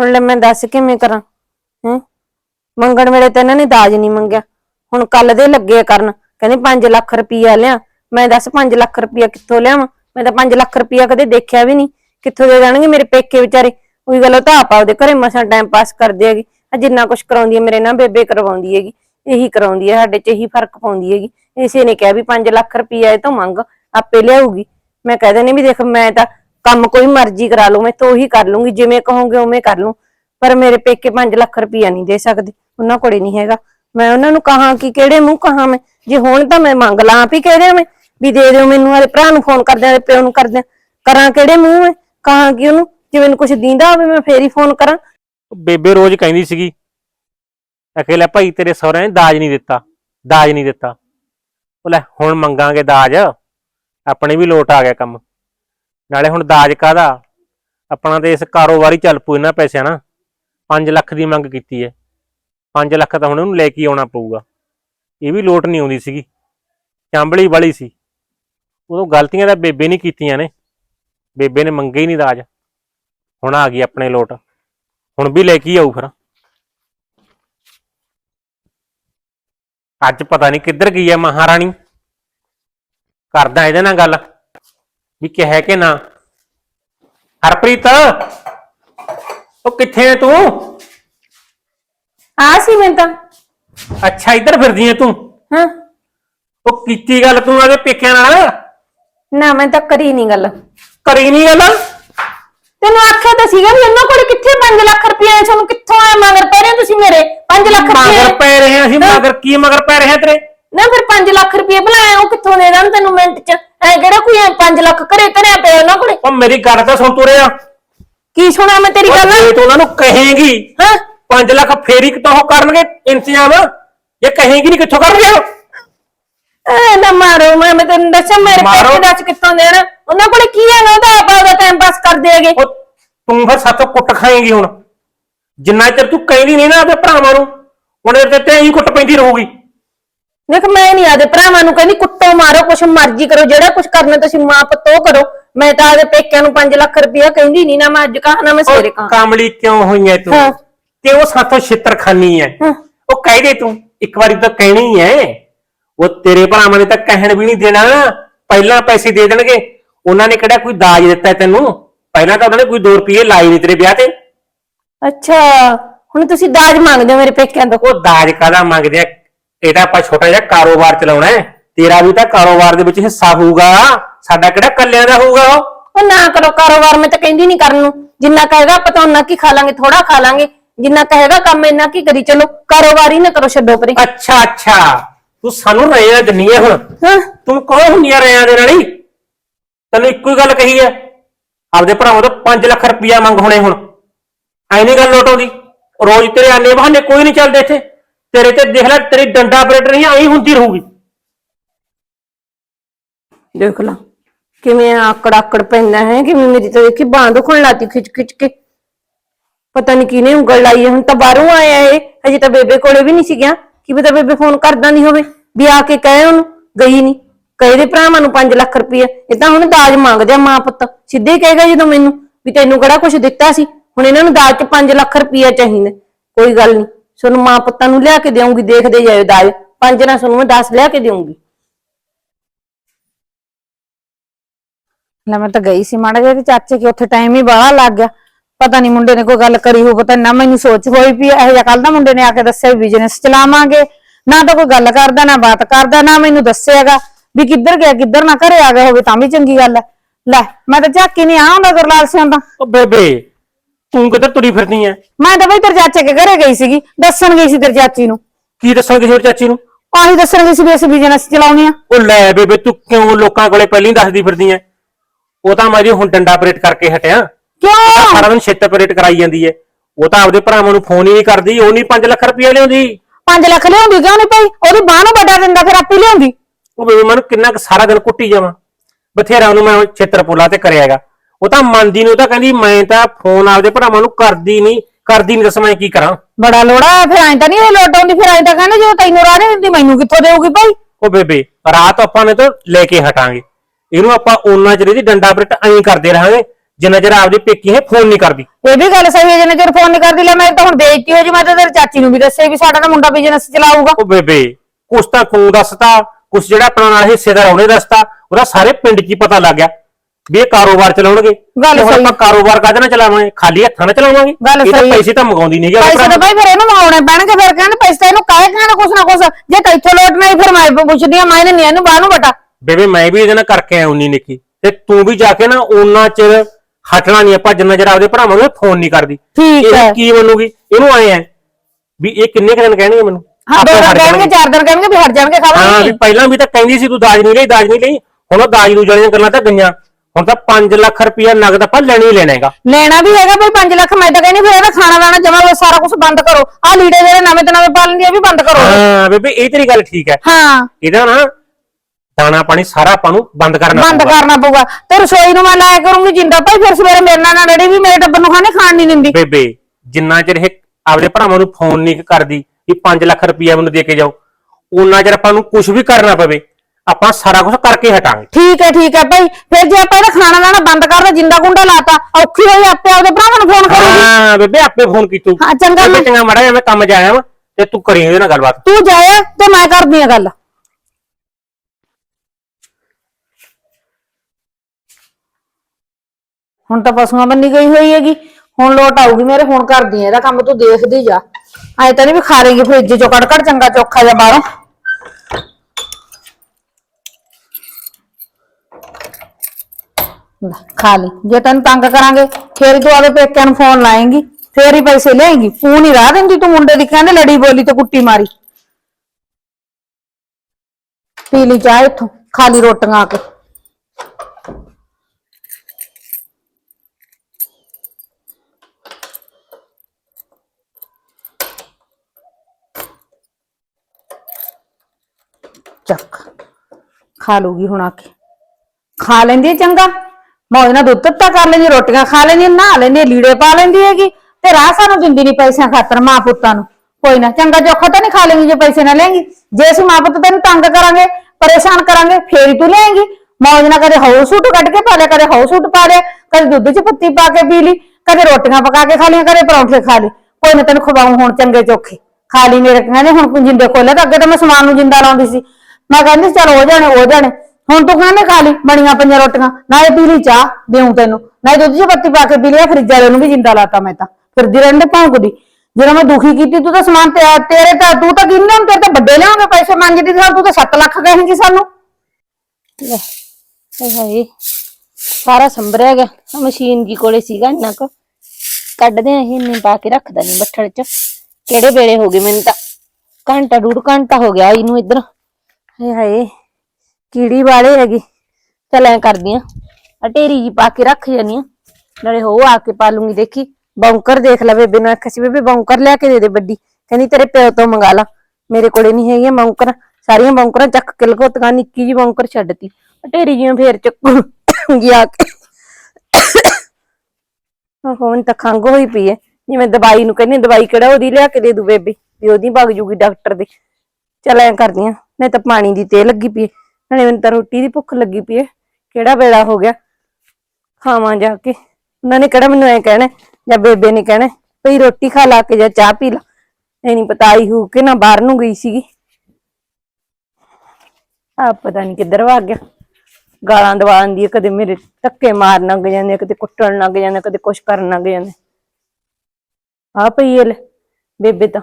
ਹੁਣ ਲੈ ਮੈਂ ਦੱਸ ਕਿਵੇਂ ਕਰਾਂ, ਹੈ? ਮੰਗਣ ਵੇਲੇ ਤਾਂ ਇਹਨਾਂ ਨੇ ਦਾਜ ਨਹੀਂ ਮੰਗਿਆ। ਹੁਣ ਕੱਲ ਦੇ ਲੱਗੇ ਕਰਨ, ਕਹਿੰਦੇ 5 ਲੱਖ ਰੁਪਈਆ ਲਿਆ। ਮੈਂ ਦੱਸ 5 ਲੱਖ ਰੁਪਈਆ ਕਿੱਥੋਂ ਲਿਆਵਾਂ? ਮੈਂ ਤਾਂ 5 ਲੱਖ ਰੁਪਈਆ ਕਦੇ ਦੇਖਿਆ ਵੀ ਨਹੀਂ। ਕਿੱਥੋਂ ਦੇ ਜਾਣਗੇ ਮੇਰੇ ਪੇਕੇ ਵਿਚਾਰੇ? ਉਹੀ ਗੱਲ ਉਹ ਤਾਂ ਆਪ ਆਪਦੇ ਘਰੇ ਮਸਾਂ ਟਾਈਮ ਪਾਸ ਕਰਦੇ ਹੈਗੇ। ਆ ਜਿੰਨਾ ਕੁਛ ਕਰਾਉਂਦੀ ਹੈ ਮੇਰੇ ਨਾਲ ਬੇਬੇ ਕਰਵਾਉਂਦੀ ਹੈਗੀ। ਇਹੀ ਕਰਾਉਂਦੀ ਹੈ, ਸਾਡੇ 'ਚ ਇਹੀ ਫ਼ਰਕ ਪਾਉਂਦੀ ਹੈਗੀ। ਇਸੇ ਨੇ ਕਿਹਾ ਵੀ 5 ਲੱਖ ਰੁਪਈਆ ਇਹ ਤੋਂ ਮੰਗ, ਆਪੇ ਲਿਆਊਗੀ। ਮੈਂ ਕਹਿ ਦਿੰਦੀ ਵੀ ਦੇਖ, ਮੈਂ ਤਾਂ ਕੰਮ ਕੋਈ ਮਰਜ਼ੀ ਕਰਾ ਲਓ, ਮੈਂ ਤਾਂ ਉਹੀ ਕਰ ਲੂੰਗੀ, ਜਿਵੇਂ ਕਹੋਗੇ ਉਵੇਂ ਕਰ ਲੂੰ। ਪਰ ਮੇਰੇ ਪੇਕੇ 5 ਲੱਖ ਰੁਪਈਆ ਨਹੀਂ ਦੇ ਸਕਦੇ, ਉਹਨਾਂ ਕੋਲੇ ਨਹੀਂ ਹੈਗਾ। ਮੈਂ ਉਹਨਾਂ ਨੂੰ ਕਹਾਂ ਕਿ ਕਿਹੜੇ ਮੂੰਹ ਕਹਾਂ ਮੈਂ? ਜੇ ਹੁਣ ਤਾਂ ਮੈਂ ਮੰਗ ਲਾਂ ਆਪ ਹੀ ਕਹਿ ਰਿਹਾ ਮੈਂ? ਵੀ ਦੇ ਦਿਓ ਮੈਨੂੰ ਆਦੇ ਭਰਾ ਨੂੰ ਫੋਨ ਕਰਦੇ ਆ ਪਿਓ ਨੂੰ ਕਰਦੇ ਕਰਾਂ ਕਿਹੜੇ ਮੂੰਹ ਮੈਂ? ਕਹਾਂ ਕਿ ਉਹਨੂੰ? ਜੇ ਮੈਨੂੰ ਕੁਝ ਦਿੰਦਾ ਹੋਵੇ ਮੈਂ ਫੇਰ ਹੀ ਫੋਨ ਕਰਾਂ। ਬੇਬੇ ਰੋਜ਼ ਕਹਿੰਦੀ ਸੀਗੀ ਅਕੇਲਾ ਭਾਈ, ਤੇਰੇ ਸਹੁਰਿਆਂ ਨੇ ਦਾਜ ਨਹੀਂ ਦਿੱਤਾ, ਦਾਜ ਨਹੀਂ ਦਿੱਤਾ। ਉਹ ਲੈ, ਹੁਣ ਮੰਗਾਂਗੇ ਦਾਜ, ਆਪਣੇ ਵੀ ਲੋਟ ਆ ਗਿਆ ਕੰਮ। ਨਾਲੇ ਹੁਣ ਦਾਜ ਕਾਦਾ ਆਪਣਾ ਤੇ ਇਸ ਕਾਰੋਬਾਰੀ ਚੱਲ ਪੂ ਇਹਨਾਂ ਪੈਸਿਆਂ ਨਾ 5 ਲੱਖ ਦੀ ਮੰਗ ਕੀਤੀ ਹੈ। 5 ਲੱਖ ਤਾਂ ਹੁਣ ਉਹਨੂੰ ਲੈ ਕੇ ਆਉਣਾ ਪਊਗਾ। ਇਹ ਵੀ ਲੋਟ ਨਹੀਂ ਆਉਂਦੀ ਸੀਗੀ। ਚਾਂਬਲੀ ਵਾਲੀ ਸੀ। ਉਦੋਂ ਗਲਤੀਆਂ ਤਾਂ ਬੇਬੇ ਨਹੀਂ ਕੀਤੀਆਂ ਨੇ। ਬੇਬੇ ਨੇ ਮੰਗੇ ਹੀ ਨਹੀਂ ਦਾਜ। ਹੁਣ ਆ ਗਈ ਆਪਣੇ ਲੋਟ। ਹੁਣ ਵੀ ਲੈ ਕੇ ਹੀ ਆਊ ਫਿਰ। ਅੱਜ ਪਤਾ ਨਹੀਂ ਕਿੱਧਰ ਗਈ ਹੈ ਮਹਾਰਾਣੀ। ਕਰਦਾ ਇਹਦੇ ਨਾਲ ਗੱਲ। ਵੀ ਕਿਹਾ ਕਿ ਨਾ? ਹਰਪ੍ਰੀਤ ਉਹ ਕਿੱਥੇ ਹੈ ਤੂੰ? ਆ ਸੀ ਮੈਂ ਤਾਂ। ਅੱਛਾ ਇੱਧਰ ਫਿਰਦੀ ਹੈ ਤੂੰ? ਹਾਂ। ਉਹ ਕੀਤੀ ਗੱਲ ਤੂੰ ਆਦੇ ਪੇਕਿਆਂ ਨਾਲ? ਨਾ ਮੈਂ ਤਾਂ ਕਰੀ ਨਹੀਂ ਗੱਲ। ਕਰੀ ਨਹੀਂ ਗੱਲ? ਤੈਨੂੰ ਆਖਿਆ ਤਾਂ ਸੀਗਾ ਵੀ ਉਹਨਾਂ ਕੋਲ ਕਿੱਥੇ 5 ਲੱਖ ਰੁਪਏ ਆਏ ਤੁਹਾਨੂੰ ਕਿੱਥੋਂ ਆਇਆ ਮਗਰ ਪੈ ਰਹੇ ਹੋ ਤੁਸੀਂ ਮੇਰੇ? 5 ਲੱਖ ਮਗਰ ਰੁਪਏ ਪੈ ਰਹੇ ਹਾਂ ਅਸੀਂ ਮਗਰ ਕੀ ਮਗਰ ਪੈ ਰਹੇ ਹਾਂ ਤੇਰੇ? ਨਾ ਫਿਰ 5 ਲੱਖ ਰੁਪਏ ਭਲਾਏ ਉਹ ਕਿੱਥੋਂ ਦੇ ਦੇਣ ਤੈਨੂੰ ਮਿੰਟ ਚ? ਐ ਕਿਹੜਾ ਕੋਈ 5 ਲੱਖ ਘਰੇ ਧਰਿਆ ਪਿਆ ਉਹਨਾਂ ਕੋਲੇ? ਉਹ ਮੇਰੀ ਗੱਲ ਤਾਂ ਸੁਣ ਤੁਰਿਆ। ਕੀ ਸੁਣਾ ਮੈਂ ਤੇਰੀ ਗੱਲ? ਜੇ ਤੂੰ ਉਹਨਾਂ ਨੂੰ ਕਹੇਂਗੀ ਹਾਂ। 5 ਲੱਖ ਫੇਰੀ ਕਿਤੋਂ ਕਰਨਗੇ ਇੰਤਜ਼ਾਮ। ਇਹ ਕਹੇਂਗੀ ਨਹੀਂ ਕਿੱਥੋਂ ਕਰਨਗੇ? ਐ ਨਾ ਮਾਰੋ ਮੈਂ ਮੈਂ ਤੈਨੂੰ ਦੱਸਾਂ ਮੇਰੇ। ਪੈਸੇ ਦੱਸ ਕਿੱਥੋਂ ਦੇਣ? ਉਹਨਾਂ ਕੋਲੇ ਕੀ ਹੈਗਾ? ਉਹਦਾ ਆਪ ਆਪਦਾ ਟਾਈਮ ਪਾਸ ਕਰਦੇ ਹੈਗੇ। ਤੂੰ ਫਿਰ ਸਾਥੋਂ ਕੁੱਟ ਖਾਏਂਗੀ ਹੁਣ। ਜਿੰਨਾ ਚਿਰ ਤੂੰ ਕਹਿੰਦੀ ਨਹੀਂ ਨਾ ਆਪਣੇ ਭਰਾਵਾਂ ਨੂੰ ਉਹਨੇ ਤੇ ਤੇ ਹੀ ਕੁੱਟ ਪੈਂਦੀ ਰਹੂਗੀ। ਦੇਖ ਮੈਂ ਨਹੀਂ ਆਦੇ ਭਰਾਵਾਂ ਨੂੰ ਕਹਿੰਦੀ ਕੁੱਟੋ ਮਾਰੋ ਕੁਛ ਮਰਜ਼ੀ ਕਰੋ ਜਿਹੜਾ ਕੁਛ ਕਰਨਾ ਤੁਸੀਂ ਮਾਂ ਪੁੱਤੋ ਕਰੋ। ਮੈਂ ਤਾਂ ਆਦੇ ਪੇਕਿਆਂ ਨੂੰ 5 ਲੱਖ ਰੁਪਇਆ ਕਹਿੰਦੀ ਨਹੀਂ ਨਾ ਮੈਂ ਅੱਜ ਕਹਾਂ ਨਾ ਮੈਂ ਸਵੇਰੇ ਉਹ ਕਹਾਂ। ਕਾਮਲੀ ਕਿਉਂ ਹੋਈ ਐ ਤੂੰ? ਹਾਂ। ਤੇ ਉਹ ਸਾਥੋਂ ਛਿੱਤਰ ਖਾਨੀ ਐ। ਹਾਂ। ਉਹ ਕਹਿ ਦੇ ਤੂੰ ਇੱਕ ਵਾਰੀ ਤਾਂ ਕਹਿਣੀ ਹੀ ਐ। ਉਹ ਤੇਰੇ ਭਰਾਵਾਂ ਨੇ ਤਾਂ ਕਹਿਣ ਵੀ ਨਹੀਂ ਦੇਣਾ। ਪਹਿਲਾਂ ਪੈਸੇ ਦੇ ਦੇਣਗੇ। ਉਹਨਾਂ ਨੇ ਕਿਹੜਾ ਕੋਈ ਦਾਜ ਦਿੱਤਾ ਤੈਨੂੰ? ਪਹਿਲਾਂ ਤਾਂ ਉਹਨਾਂ ਨੇ ਕੋਈ 2 ਰੁਪਏ ਲਾਏ ਨਹੀਂ ਤੇਰੇ ਵਿਆਹ ਤੇ। ਅੱਛਾ। ਹੁਣ ਤੁਸੀਂ ਦਾਜ ਮੰਗਦੇ ਹੋ ਮੇਰੇ ਪੇਕਿਆਂ ਤੋਂ। ਉਹ ਦਾਜ ਕਾਦਾ ਮੰਗਦੇ ਆ? ਇਹਦਾ ਆਪਾਂ ਛੋਟਾ ਜਿਹਾ ਕਾਰੋਬਾਰ ਚਲਾਉਣਾ ਹੈ। ਤੇਰਾ ਵੀ ਤਾਂ ਕਾਰੋਬਾਰ ਦੇ ਵਿੱਚ ਹਿੱਸਾ ਹੋਊਗਾ। ਸਾਡਾ ਕਿਹੜਾ ਕੱਲਿਆਂ ਦਾ ਹੋਊਗਾ ਉਹ? ਉਹ ਨਾ ਕਰੋ ਕਾਰੋਬਾਰ ਮੈਂ ਤਾਂ ਕਹਿੰਦੀ ਨਹੀਂ ਕਰਨ ਨੂੰ। ਜਿੰਨਾ ਕਹੇਗਾ ਪਤਾ ਉਹਨਾਂ ਕੀ ਖਾ ਲਾਂਗੇ ਥੋੜਾ ਖਾ ਲਾਂਗੇ। ਜਿੰਨਾ ਕਹੇਗਾ ਕੰਮ ਇੰਨਾ ਕੀ ਕਰੀ ਚਲੋ। ਕਾਰੋਬਾਰ ਹੀ ਨਾ ਕਰੋ ਛੱਡੋ ਪਰੇ। ਅੱਛਾ ਅੱਛਾ। ਤੂੰ ਸਾਨੂੰ ਰਿਆਂ ਦਿੰਨੀ ਆ ਹੁਣ। ਹਾਂ। ਤੂੰ ਕੌਣ ਹੁੰਨੀ ਆ ਰਿਆਂ ਦੇ ਨਾਲ ਹੀ? ਤੈਨੂੰ ਇੱਕੋ ਹੀ ਗੱਲ ਕਹੀ ਹੈ। ਆਪਦੇ ਭਰਾਵਾਂ ਤੋਂ 5 ਲੱਖ ਰੁਪਇਆ ਮੰਗ ਹੋਣੇ ਹੁਣ। ਐ ਨਹੀਂ ਗੱਲ ਲੋਟ ਆਉਂਦੀ। ਰੋਜ਼ ਤੇਰੇ ਆਨੇ ਬਹਾਨੇ ਕੋਈ ਨਹੀਂ ਚੱਲਦੇ ਇੱਥੇ। ਤੇਰੇ ਤੇ ਦੇਖ ਲੈ, ਤੇਰੀ ਡੰਡਾ ਆਪਰੇਟਰ ਨਹੀਂ ਆਈ ਹੁੰਦੀ ਰਹੂਗੀ। ਦੇਖ ਲਾ, ਕਿਵੇਂ ਆਕੜ ਆਕੜ ਪੈਂਦਾ ਹੈ, ਕਿਵੇਂ ਮੇਰੀ ਤਾਂ ਦੇਖੀ ਬਾਂਹ ਦੁਖਣ ਲਾਤੀ ਖਿੱਚ ਖਿੱਚ ਕੇ। ਪਤਾ ਨਹੀਂ ਕਿਹਨੇ ਉਂਗਲ ਲਾਈ ਹੈ, ਹੁਣ ਤਾਂ ਬਾਹਰੋਂ ਆਇਆ ਇਹ, ਹਜੇ ਤਾਂ ਬੇਬੇ ਕੋਲੇ ਵੀ ਨਹੀਂ ਸੀ ਗਿਆ, ਕੀ ਪਤਾ ਬੇਬੇ ਫੋਨ ਕਰਦਾ ਨਹੀਂ ਹੋਵੇ, ਵੀ ਆ ਕੇ ਕਹੇ ਉਹਨੂੰ, ਗਈ ਨਹੀਂ ਕਹੇ ਦੇ ਭਰਾਵਾਂ ਨੂੰ 5 ਲੱਖ ਰੁਪਏ ਇਹ ਤਾਂ ਹੁਣ ਦਾਜ ਮੰਗਦੇ ਆ ਮਾਂ ਪੁੱਤ, ਸਿੱਧੇ ਹੀ ਕਹੇਗਾ ਜਦੋਂ ਮੈਨੂੰ, ਵੀ ਤੈਨੂੰ ਕਿਹੜਾ ਕੁਝ ਦਿੱਤਾ ਸੀ, ਹੁਣ ਇਹਨਾਂ ਨੂੰ ਦਾਜ ਚ 5 ਲੱਖ ਰੁਪਏ ਚਾਹੀਦੇ, ਕੋਈ ਗੱਲ ਨਹੀਂ ਤੁਹਾਨੂੰ ਮਾਂ ਪੁੱਤਾਂ ਨੂੰ ਲਿਆ ਕੇ ਦੇਵਾਂਗੀ ਦੇਖਦੇ ਜਾਇਓ ਦਾਜ। ਪੰਜ ਨਾ ਤੁਹਾਨੂੰ ਮੈਂ 10 ਲਿਆ ਕੇ ਦੇਵਾਂਗੀ ਲੈ ਮੈਂ ਤਾਂ ਗਈ ਸੀ ਮਾੜਾ ਜਿਹਾ ਤੇ ਚਾਚੇ ਕੇ ਉੱਥੇ ਟਾਈਮ ਹੀ ਬਾਹਲਾ ਲੱਗ ਗਿਆ। ਪਤਾ ਨਹੀਂ ਮੁੰਡੇ ਨੇ ਕੋਈ ਗੱਲ ਕਰੀ ਹੋ ਪਤਾ ਨਾ ਮੈਨੂੰ ਸੋਚ ਹੋਈ ਵੀ ਇਹੋ ਜਿਹਾ ਕੱਲ ਦਾ ਮੁੰਡੇ ਨੇ ਆ ਕੇ ਦੱਸਿਆ ਵੀ ਬਿਜ਼ਨਸ ਚਲਾਵਾਂਗੇ। ਨਾ ਤਾਂ ਕੋਈ ਗੱਲ ਕਰਦਾ ਨਾ ਬਾਤ ਕਰਦਾ ਨਾ ਮੈਨੂੰ ਦੱਸਿਆਗਾ ਵੀ ਕਿੱਧਰ ਗਿਆ ਕਿੱਧਰ ਨਾ ਘਰੇ ਆ ਗਿਆ ਹੋਵੇ ਤਾਂ ਵੀ ਚੰਗੀ ਗੱਲ ਹੈ। ਲੈ ਮੈਂ ਤਾਂ ਝਾਕੀ ਨਹੀਂ ਆਉਂਦਾ ਗੁਰਲਾਲ ਸਿੰਘ ਦਾ। ਉਹ ਬੇਬੇ ਤੂੰ ਕਿੱਧਰ ਤੁਰੀ ਫਿਰਦੀ ਐ? ਮੈਂ ਤਾਂ ਬਈ ਤੇਰੇ ਚਾਚੇ ਕੇ ਘਰੇ ਗਈ ਸੀਗੀ ਦੱਸਣ ਗਈ ਸੀ ਤੇਰੀ ਚਾਚੀ ਨੂੰ। ਕੀ ਦੱਸਾਂਗੇ ਹੋਰ ਚਾਚੀ ਨੂੰ? ਆਹੀ ਦੱਸਣ ਗਈ ਸੀ ਵੀ ਅਸੀਂ ਬਿਜ਼ਨਸ ਚਲਾਉਣੀ ਆ। ਉਹ ਲੈ ਬੇਬੇ ਤੂੰ ਕਿਉਂ ਲੋਕਾਂ ਕੋਲੇ ਪਹਿਲਾਂ ਹੀ ਦੱਸਦੀ ਫਿਰਦੀ ਐ? ਉਹ ਤਾਂ ਮੈਂ ਜੀ ਹੁਣ ਡੰਡਾ ਆਪਰੇਟ ਕਰਕੇ ਹਟਿਆ। ਕਿਉਂ? ਸਾਰਾ ਦਿਨ ਛਿੱਤ ਆਪਰੇਟ ਕਰਾਈ ਜਾਂਦੀ ਐ। ਉਹ ਤਾਂ ਆਪਦੇ ਭਰਾਵਾਂ ਨੂੰ ਫੋਨ ਹੀ ਨਹੀਂ ਕਰਦੀ ਉਹ ਨਹੀਂ 5 ਲੱਖ ਰੁਪਏ ਲਿਆਉਂਦੀ। 5 ਲੱਖ ਲਿਆਉਂਦੀ ਕਿਉਂ ਨਹੀਂ ਭਾਈ? ਉਹਦੀ ਬਾਹ ਨੂੰ ਵੱਡਾ ਦਿੰਦਾ ਫਿਰ ਆਪੇ ਲਿਆਉਂਦੀ। ਉਹ ਬੇਬੇ ਮੈਨੂੰ ਕਿੰਨਾ ਕੁ ਸਾਰਾ ਦਿਨ ਕੁੱਟੀ ਜਾਵਾਂ। ਬਥੇਰਾ ਉਹਨੂੰ ਮੈਂ ਛਿੱਤਰ ਪੁਲਾ ਤੇ ਕਰਿਆਗਾ ਉਹ ਤਾਂ ਮੰਨਦੀ ਉਹ ਤਾਂ ਕਹਿੰਦੀ ਮੈਂ ਤਾਂ ਫੋਨ ਆਪਦੇ ਭਰਾਵਾਂ ਨੂੰ ਕਰਦੀ ਨਹੀਂ ਕਰਦੀ ਨਹੀਂ ਦੱਸ ਮੈਂ ਕੀ ਕਰਾਂ? ਬੜਾ ਲੋੜਾ ਫਿਰ ਐਂ ਤਾਂ ਨਹੀਂ ਲੋਟ ਆਉਂਦੀ ਫਿਰ ਐਂ ਤਾਂ ਕਹਿੰਦੇ ਜਦੋਂ ਤੈਨੂੰ ਰਾਹ ਨਹੀਂ ਦਿੰਦੀ ਮੈਨੂੰ ਕਿੱਥੋਂ ਦੇਊਗੀ ਭਾਈ? ਉਹ ਬੇਬੇ ਰਾਤ ਆਪਾਂ ਨੇ ਤਾਂ ਲੈ ਕੇ ਹਟਾਂਗੇ। ਇਹਨੂੰ ਆਪਾਂ ਉਹਨਾਂ ਚਿਰ ਦੀ ਡੰਡਾ ਆਪਰੇਟ ਐਂ ਕਰਦੇ ਰਹਾਂਗੇ ਜਿੰਨਾ ਚਿਰ ਆਪਦੀ ਪੇਕੀ ਹੈ ਫੋਨ ਨਹੀਂ ਕਰਦੀ। ਇਹ ਵੀ ਗੱਲ ਸਹੀ ਹੈ ਜਿਹਨੇ ਚਿਰ ਫੋਨ ਨਹੀਂ ਕਰਦੀ ਲੈ ਮੈਂ ਤਾਂ ਹੁਣ ਬੇਇੱਜ਼ਤੀ ਹੋ ਜੀ ਮੈਂ ਤਾਂ ਤੇਰੀ ਚਾਚੀ ਨੂੰ ਵੀ ਦੱਸਿਆ ਵੀ ਸਾਡਾ ਤਾਂ ਮੁੰਡਾ ਬਿਜ਼ਨਸ ਚਲਾਊਗਾ। ਉਹ ਬੇਬੇ ਕੁਛ ਤਾਂ ਤੂੰ ਦੱਸਤਾ ਕੁਛ ਜਿਹੜਾ ਆਪਣਾ ਨਾਲ ਹਿੱਸੇਦਾਰ ਉਹਨੇ ਦੱਸਤਾ ਉਹਦਾ ਸਾਰੇ ਪਿੰਡ 'ਚ ਹੀ ਪਤਾ ਲੱਗ ਗਿਆ। ਵੀ ਇਹ ਕਾਰੋਬਾਰ ਚਲਾਉਣਗੇ। ਗੱਲ ਤੇ ਹੁਣ ਸਹੀ। ਆਪਾਂ ਕਾਰੋਬਾਰ ਕਾਹਦੇ ਨਾਲ ਚਲਾਵਾਂਗੇ? ਖਾਲੀ ਹੱਥਾਂ ਨਾਲ ਚਲਾਵਾਂਗੇ? ਗੱਲ ਇਹ ਤਾਂ ਸਹੀ। ਪੈਸੇ ਤਾਂ ਮੰਗਾਉਂਦੀ ਨਹੀਂ ਗਾ ਪੈਸੇ ਤਾਂ ਭਾਈ ਫਿਰ ਇਹਨੂੰ ਮੰਗਾਉਣੇ ਪੈਣਗੇ ਫਿਰ ਕਹਿੰਦੇ ਪੈਸੇ ਤਾਂ ਇਹਨੂੰ ਕਾਹੇ ਕਹਿੰਦੇ ਕੁਛ ਨਾ ਕੁਛ। ਜੇ ਤੈਥੋਂ ਲੋਟ ਨਹੀਂ ਫਿਰ ਮੈਂ ਪੁੱਛਦੀ ਆ ਮੈਂ ਨਹੀਂ ਇਹਨੂੰ ਬਾਹਰ ਨੂੰ ਬਟਾ। ਬੇਬੇ ਮੈਂ ਵੀ ਇਹਦੇ ਨਾਲ ਕਰਕੇ ਆਇਆ ਉਨੀ ਨਿੱਕੀ। ਤੇ ਤੂੰ ਵੀ ਜਾ ਕੇ ਨਾ ਉਹਨਾਂ ਚਿਰ ਹਟਣਾ ਨਹੀਂ ਆਪਾਂ ਜਿੰਨਾ ਚਿਰ ਆਪਦੇ ਭਰਾਵਾਂ ਨੂੰ ਫੋਨ ਨਹੀਂ ਕਰਦੀ। ਠੀਕ ਇਹ ਹੈ। ਕੀ ਮੰਨੂਗੀ? ਇਹਨੂੰ ਆਏ ਆ ਵੀ ਇਹ ਕਿੰਨੇ ਕੁ ਦਿਨ ਕਹਿਣਗੇ ਮੈਨੂੰ? ਹਾਂ ਦੋ ਆਪੇ ਦਿਨ ਹਟ ਕਹਿਣਗੇ ਜਾਣਗੇ। ਚਾਰ ਦਿਨ ਕਹਿਣਗੇ ਵੀ ਹਟ ਜਾਣਗੇ ਹਾਂ ਖਾਵਾਂਗੇ ਵੀ ਪਹਿਲਾਂ ਵੀ ਤਾਂ ਕਹਿੰਦੀ ਸੀ ਤੂੰ ਦਾਜ ਨਹੀਂ ਲਈ ਦਾਜ ਨਹੀਂ ਲਈ। ਹੁਣ ਉਹ ਦਾਜ ਨੂੰ ਜਿਹੜੀਆਂ ਗੱਲਾਂ ਤਾਂ ਗਈਆਂ। ਹੁਣ ਤਾਂ 5 ਲੱਖ ਰੁਪਇਆ ਨਗਦ ਆਪਾਂ ਲੈਣਾ ਹੀ ਲੈਣਾ ਹੈਗਾ। ਲੈਣਾ ਵੀ ਹੈਗਾ ਬਈ 5 ਲੱਖ ਮੈਂ ਤਾਂ ਕਹਿੰਦੀ ਫਿਰ ਇਹਦਾ ਖਾਣਾ ਦਾਣਾ ਜਮਾ ਸਾਰਾ ਕੁਝ ਬੰਦ ਕਰੋ। ਆ ਲੀੜੇ ਜਿਹੜੇ ਨਵੇਂ ਤੋਂ ਨਵੇਂ ਪਾ ਲੈਂਦੀ ਆ ਵੀ ਬੰਦ ਕਰੋ। ਹਾਂ ਬੇਬੇ ਇਹ ਤੇਰੀ ਗੱਲ ਠੀਕ ਹੈ। ਹਾਂ। ਇਹਦਾ ਨਾ ਦਾਣਾ ਪਾਣੀ ਸਾਰਾ ਆਪਾਂ ਨੂੰ ਬੰਦ ਕਰਨਾ ਬੰਦ ਪਊਗਾ। ਕਰਨਾ ਪਊਗਾ। ਤੇ ਰਸੋਈ ਨੂੰ ਮੈਂ ਲਾਇਆ ਕਰੂੰਗੀ ਜਿੰਦਾ ਭਾਈ ਫਿਰ ਸਵੇਰੇ ਮੇਰੇ ਨਾਲ ਨਾ ਰੜੀ ਵੀ ਮੇਰੇ ਟੱਬਰ ਨੂੰ ਖਾਣੇ ਖਾਣ ਨਹੀਂ ਦਿੰਦੀ। ਬੇਬੇ ਜਿੰਨਾ ਚਿਰ ਇਹ ਆਪਦੇ ਭਰਾਵਾਂ ਨੂੰ ਫੋਨ ਨਹੀਂ ਕਰਦੀ ਕਿ 5 ਲੱਖ ਰੁਪਇਆ ਮੈਨੂੰ ਦੇ ਕੇ ਜਾਓ ਉਹਨਾਂ ਚਿਰ ਆਪਾਂ ਨੂੰ ਕੁਝ ਵੀ ਕਰਨਾ ਪਵੇ। ਆਪਾਂ ਸਾਰਾ ਕੁਝ ਕਰਕੇ ਹਟਾਂਗੇ। ਠੀਕ ਹੈ ਠੀਕ ਹੈ ਭਾਈ ਫਿਰ ਜੇ ਆਪਾਂ ਇਹਦਾ ਖਾਣਾ ਦਾਣਾ ਬੰਦ ਕਰਦਾ ਜਿੰਦਾ ਗੁੰਡਾ ਲਾਤਾ ਔਖੀ ਹੋਈ ਆਪੇ ਆਪਦੇ ਭਰਾਵਾਂ ਨੂੰ ਫੋਨ ਕਰੂਗੀ। ਹਾਂ ਬੇਬੇ ਆਪੇ ਫੋਨ ਕੀਤੂ। ਹਾਂ, ਚੰਗਾ ਮੈਂ- ਚੰਗਾ ਮੜਾ ਮੈਂ ਕੰਮ ਜਾਇਆ ਵਾਂ ਤੇ ਤੂੰ ਕਰੀ ਇਹਦੇ ਨਾਲ ਗੱਲਬਾਤ। ਤੂੰ ਜਾਇਆ ਤੇ ਮੈਂ ਕਰਦੀ ਆ ਗੱਲ। ਹੁਣ ਤਾਂ ਪਸ਼ੂਆਂ ਬੰਨੀ ਗਈ ਹੋਈ ਹੈਗੀ। ਹੁਣ ਲੋਟ ਆਊਗੀ ਮੇਰੇ ਹੁਣ ਕਰਦੀ ਆ ਇਹਦਾ ਕੰਮ ਤੂੰ ਦੇਖਦੀ ਜਾ। ਐ ਤਾਂ ਨਹੀਂ ਵੀ ਖਾ ਲੇਗੀ ਫ੍ਰਿਜ ਚੋਂ ਕੱਢ ਕੱਢ ਚੰਗਾ ਚੋਖਾ ਜਿਹਾ ਬਾਹਰੋਂ। ਲੈ, ਖਾ ਲਈ। ਜੇ ਤੈਨੂੰ ਤੰਗ ਕਰਾਂਗੇ ਫੇਰ ਹੀ ਤੂੰ ਆਵੇ ਪੇਕਿਆਂ ਨੂੰ ਫੋਨ ਲਾਏਂਗੀ ਫੇਰ ਹੀ ਪੈਸੇ ਲਏਂਗੀ ਫੋਨ ਹੀ ਰਾਹ ਦਿੰਦੀ ਤੂੰ ਮੁੰਡੇ ਦੀ ਕਹਿੰਦੇ ਲੜੀ ਬੋਲੀ ਤੇ ਕੁੱਟੀ ਮਾਰੀ। ਪੀ ਲਈ ਚਾਹ ਇੱਥੋਂ ਖਾ ਲਈ ਰੋਟੀਆਂ ਆ ਕੇ। ਚੱਕ ਖਾ ਲੂਗੀ ਹੁਣ ਆ ਕੇ। ਖਾ ਲੈਂਦੀ ਹੈ ਚੰਗਾ। ਮੌਜ ਨਾਲ ਦੁੱਧ ਤੱਤਾ ਕਰ ਲੈਂਦੀ, ਰੋਟੀਆਂ ਖਾ ਲੈਂਦੀ, ਨਹਾ ਲੈਂਦੀ, ਲੀੜੇ ਪਾ ਲੈਂਦੀ ਹੈਗੀ, ਤੇ ਰਾਹ ਸਾਨੂੰ ਦਿੰਦੀ ਨਹੀਂ ਪੈਸਿਆਂ ਖਾਤਰ ਮਾਂ ਪੁੱਤਾਂ ਨੂੰ। ਕੋਈ ਨਾ, ਚੰਗਾ ਚੋਖਾ ਤਾਂ ਨਹੀਂ ਖਾ ਲੈਂਗੀ, ਜੇ ਪੈਸੇ ਨਾ ਲੈਂਗੀ ਜੇ ਅਸੀਂ ਮਾਂ ਪੁੱਤ ਤੈਨੂੰ ਤੰਗ ਕਰਾਂਗੇ, ਪਰੇਸ਼ਾਨ ਕਰਾਂਗੇ, ਫੇਰ ਹੀ ਤੂੰ ਲੈਂਗੀ ਮੌਜ ਨਾਲ ਕਦੇ ਹਾਊਸ ਸੂਟ ਕੱਢ ਕੇ ਪਾ ਲਿਆ, ਕਦੇ ਹਾਊਸ ਸੂਟ ਪਾ ਲਿਆ, ਕਦੇ ਦੁੱਧ 'ਚ ਪੱਤੀ ਪਾ ਕੇ ਪੀ ਲਈ, ਕਦੇ ਰੋਟੀਆਂ ਪਕਾ ਕੇ ਖਾ ਲਈਆਂ, ਕਦੇ ਪਰੌਂਠੇ ਖਾ ਲਏ। ਕੋਈ ਨਾ ਤੈਨੂੰ ਖਵਾਉਂ ਹੁਣ ਚੰਗੇ ਚੋਖੇ ਖਾ ਲਈ ਮੇਰੇ ਕਹਿੰਦੇ ਹੁਣ ਜਿੰਦੇ ਖੋਲੇ ਤਾਂ ਅੱਗੇ ਤਾਂ ਮੈਂ ਸਮਾਨ ਨੂੰ ਜਿੰਦਾ ਲਾਉਂਦੀ ਸੀ। ਮੈਂ ਕਹਿੰਦੀ ਸੀ, ਚੱਲ ਹੋ ਜਾਣੇ ਹੋ ਜਾਣੇ। ਹੁਣ ਤੂੰ ਕਹਿੰਦੇ ਖਾ ਲਈ ਬਣੀਆਂ ਪਈਆਂ ਰੋਟੀਆਂ, ਨਾਲੇ ਪੀ ਲਈ ਚਾਹ, ਦੇਉਂ ਤੈਨੂੰ। ਨਾਲੇ ਦੁੱਧ 'ਚ ਪੱਤੀ ਪਾ ਕੇ ਪੀ ਲਿਆ, ਫਰਿੱਜ ਵਾਲੇ ਨੂੰ ਵੀ ਜਿੰਦਾ ਲਾਤਾ ਮੈਂ ਤਾਂ। ਫਿਰਦੀ ਰਹਿੰਦੇ ਭੌਂਕਦੀ ਜਦੋਂ ਮੈਂ ਦੁਖੀ ਕੀਤੀ, ਤੂੰ ਤਾਂ ਸਮਾਨ ਤੇ ਤੇਰੇ ਤਾਂ ਤੂੰ ਤਾਂ ਕਿੰਨੇ ਹੁਣ ਤੇਰੇ ਤਾਂ ਵੱਡੇ ਲਿਆਉਂਗੇ ਪੈਸੇ ਮੰਗਦੀ ਸੀ ਤੂੰ ਤਾਂ 7 ਲੱਖ ਕਹੇਂਗੀ ਸਾਨੂੰ। ਲੈ, ਹਾਏ ਹਾਏ, ਸਾਰਾ ਸੰਭਰਿਆ ਗਿਆ। ਆਹ ਮਸ਼ੀਨ ਜੀ ਕੋਲੇ ਸੀਗਾ ਇੰਨਾ ਕੁ। ਕੱਢਦੇ ਆ ਇਹ ਨਹੀਂ ਪਾ ਕੇ ਰੱਖਦਾ ਨਹੀਂ ਬੱਠਲ ਚ। ਕਿਹੜੇ ਵੇਲੇ ਹੋ ਗਏ ਮੈਨੂੰ ਤਾਂ? ਘੰਟਾ, ਡੂਢ ਘੰਟਾ ਹੋ ਗਿਆ ਇਹਨੂੰ ਇੱਧਰ। ਹਾਏ ਹਾਏ। ਕੀੜੀ ਵਾਲੇ ਹੈਗੇ। ਚੱਲ ਐ ਕਰਦੀ ਆ। ਆ ਢੇਰੀ ਜੀ ਪਾ ਕੇ ਰੱਖ ਜਾਨੀ ਆ। ਨਾਲੇ ਹੋ ਆ ਕੇ ਪਾ ਲੂੰਗੀ ਦੇਖੀ, ਬੌਂਕਰ ਦੇਖ ਲੈ ਬੇਬੇ ਨੂੰ। ਸੀ, ਬੇਬੇ, ਬੌਂਕਰ ਲਿਆ ਕੇ ਦੇ ਦੇ ਵੱਡੀ। ਕਹਿੰਦੀ, ਤੇਰੇ ਪਿਓ ਤੋਂ ਮੰਗਾ ਲਾ। ਮੇਰੇ ਕੋਲੇ ਨਹੀਂ ਹੈਗੀਆਂ ਬੌਂਕਰ। ਸਾਰੀਆਂ ਬੌਂਕਰਾਂ ਚੱਕ ਕੇ ਲਗੋਤੀਆਂ ਨਿੱਕੀ ਜੀ ਬੌਂਕਰ ਛੱਡਤੀ। ਆਹ ਢੇਰੀ ਜੀਆਂ ਫੇਰ ਚੱਕੂ ਗਿਆ ਕੇ। ਹੁਣ ਤਾਂ ਖੰਗ ਹੋਈ ਪਈ ਐ। ਜਿਵੇਂ ਦਵਾਈ ਨੂੰ ਕਹਿੰਦੀ ਦਵਾਈ ਕਿਹੜਾ ਉਹਦੀ ਲਿਆ ਕੇ ਦੇ ਦੂ ਬੇਬੇ। ਵੀ ਉਹਦੀ ਵਗ ਜੂਗੀ ਡਾਕਟਰ ਦੇ। ਚਲ ਐ ਕਰਦੀ ਆ। ਨਹੀਂ ਤਾਂ ਪਾਣੀ ਦੀ ਤੇ ਲੱਗੀ ਪਈ ਨਾਲੇ ਮੈਨੂੰ ਤਾਂ ਰੋਟੀ ਦੀ ਭੁੱਖ ਲੱਗੀ ਪਈ ਐ ਕਿਹੜਾ ਵੇਲਾ ਹੋ ਗਿਆ? ਖਾਵਾਂ ਜਾ ਕੇ। ਉਹਨਾਂ ਨੇ ਕਿਹੜਾ ਮੈਨੂੰ ਐ ਕਹਿਣਾ ਜਾਂ ਬੇਬੇ ਨੇ ਕਹਿਣਾ ਭਈ ਰੋਟੀ ਖਾ ਲਾ ਕੇ ਜਾਂ ਚਾਹ ਪੀ ਲਾ। ਇਹ ਨਹੀਂ ਪਤਾ ਆਈ ਹੋ ਕੇ ਨਾ ਬਾਹਰ ਨੂੰ ਗਈ ਸੀਗੀ। ਆ ਪਤਾ ਨਹੀਂ ਕਿੱਧਰ ਵਗ ਗਿਆ। ਗਾਲਾਂ ਦਵਾਉਂਦੀ ਹੈ ਕਦੇ ਮੇਰੇ ਧੱਕੇ ਮਾਰਨ ਲੱਗ ਜਾਂਦੇ ਕਦੇ ਕੁੱਟਣ ਲੱਗ ਜਾਂਦੇ ਕਦੇ ਕੁਛ ਕਰਨ ਲੱਗ ਜਾਂਦੇ ਆ। ਪਈ ਇਹ ਬੇਬੇ ਤਾਂ।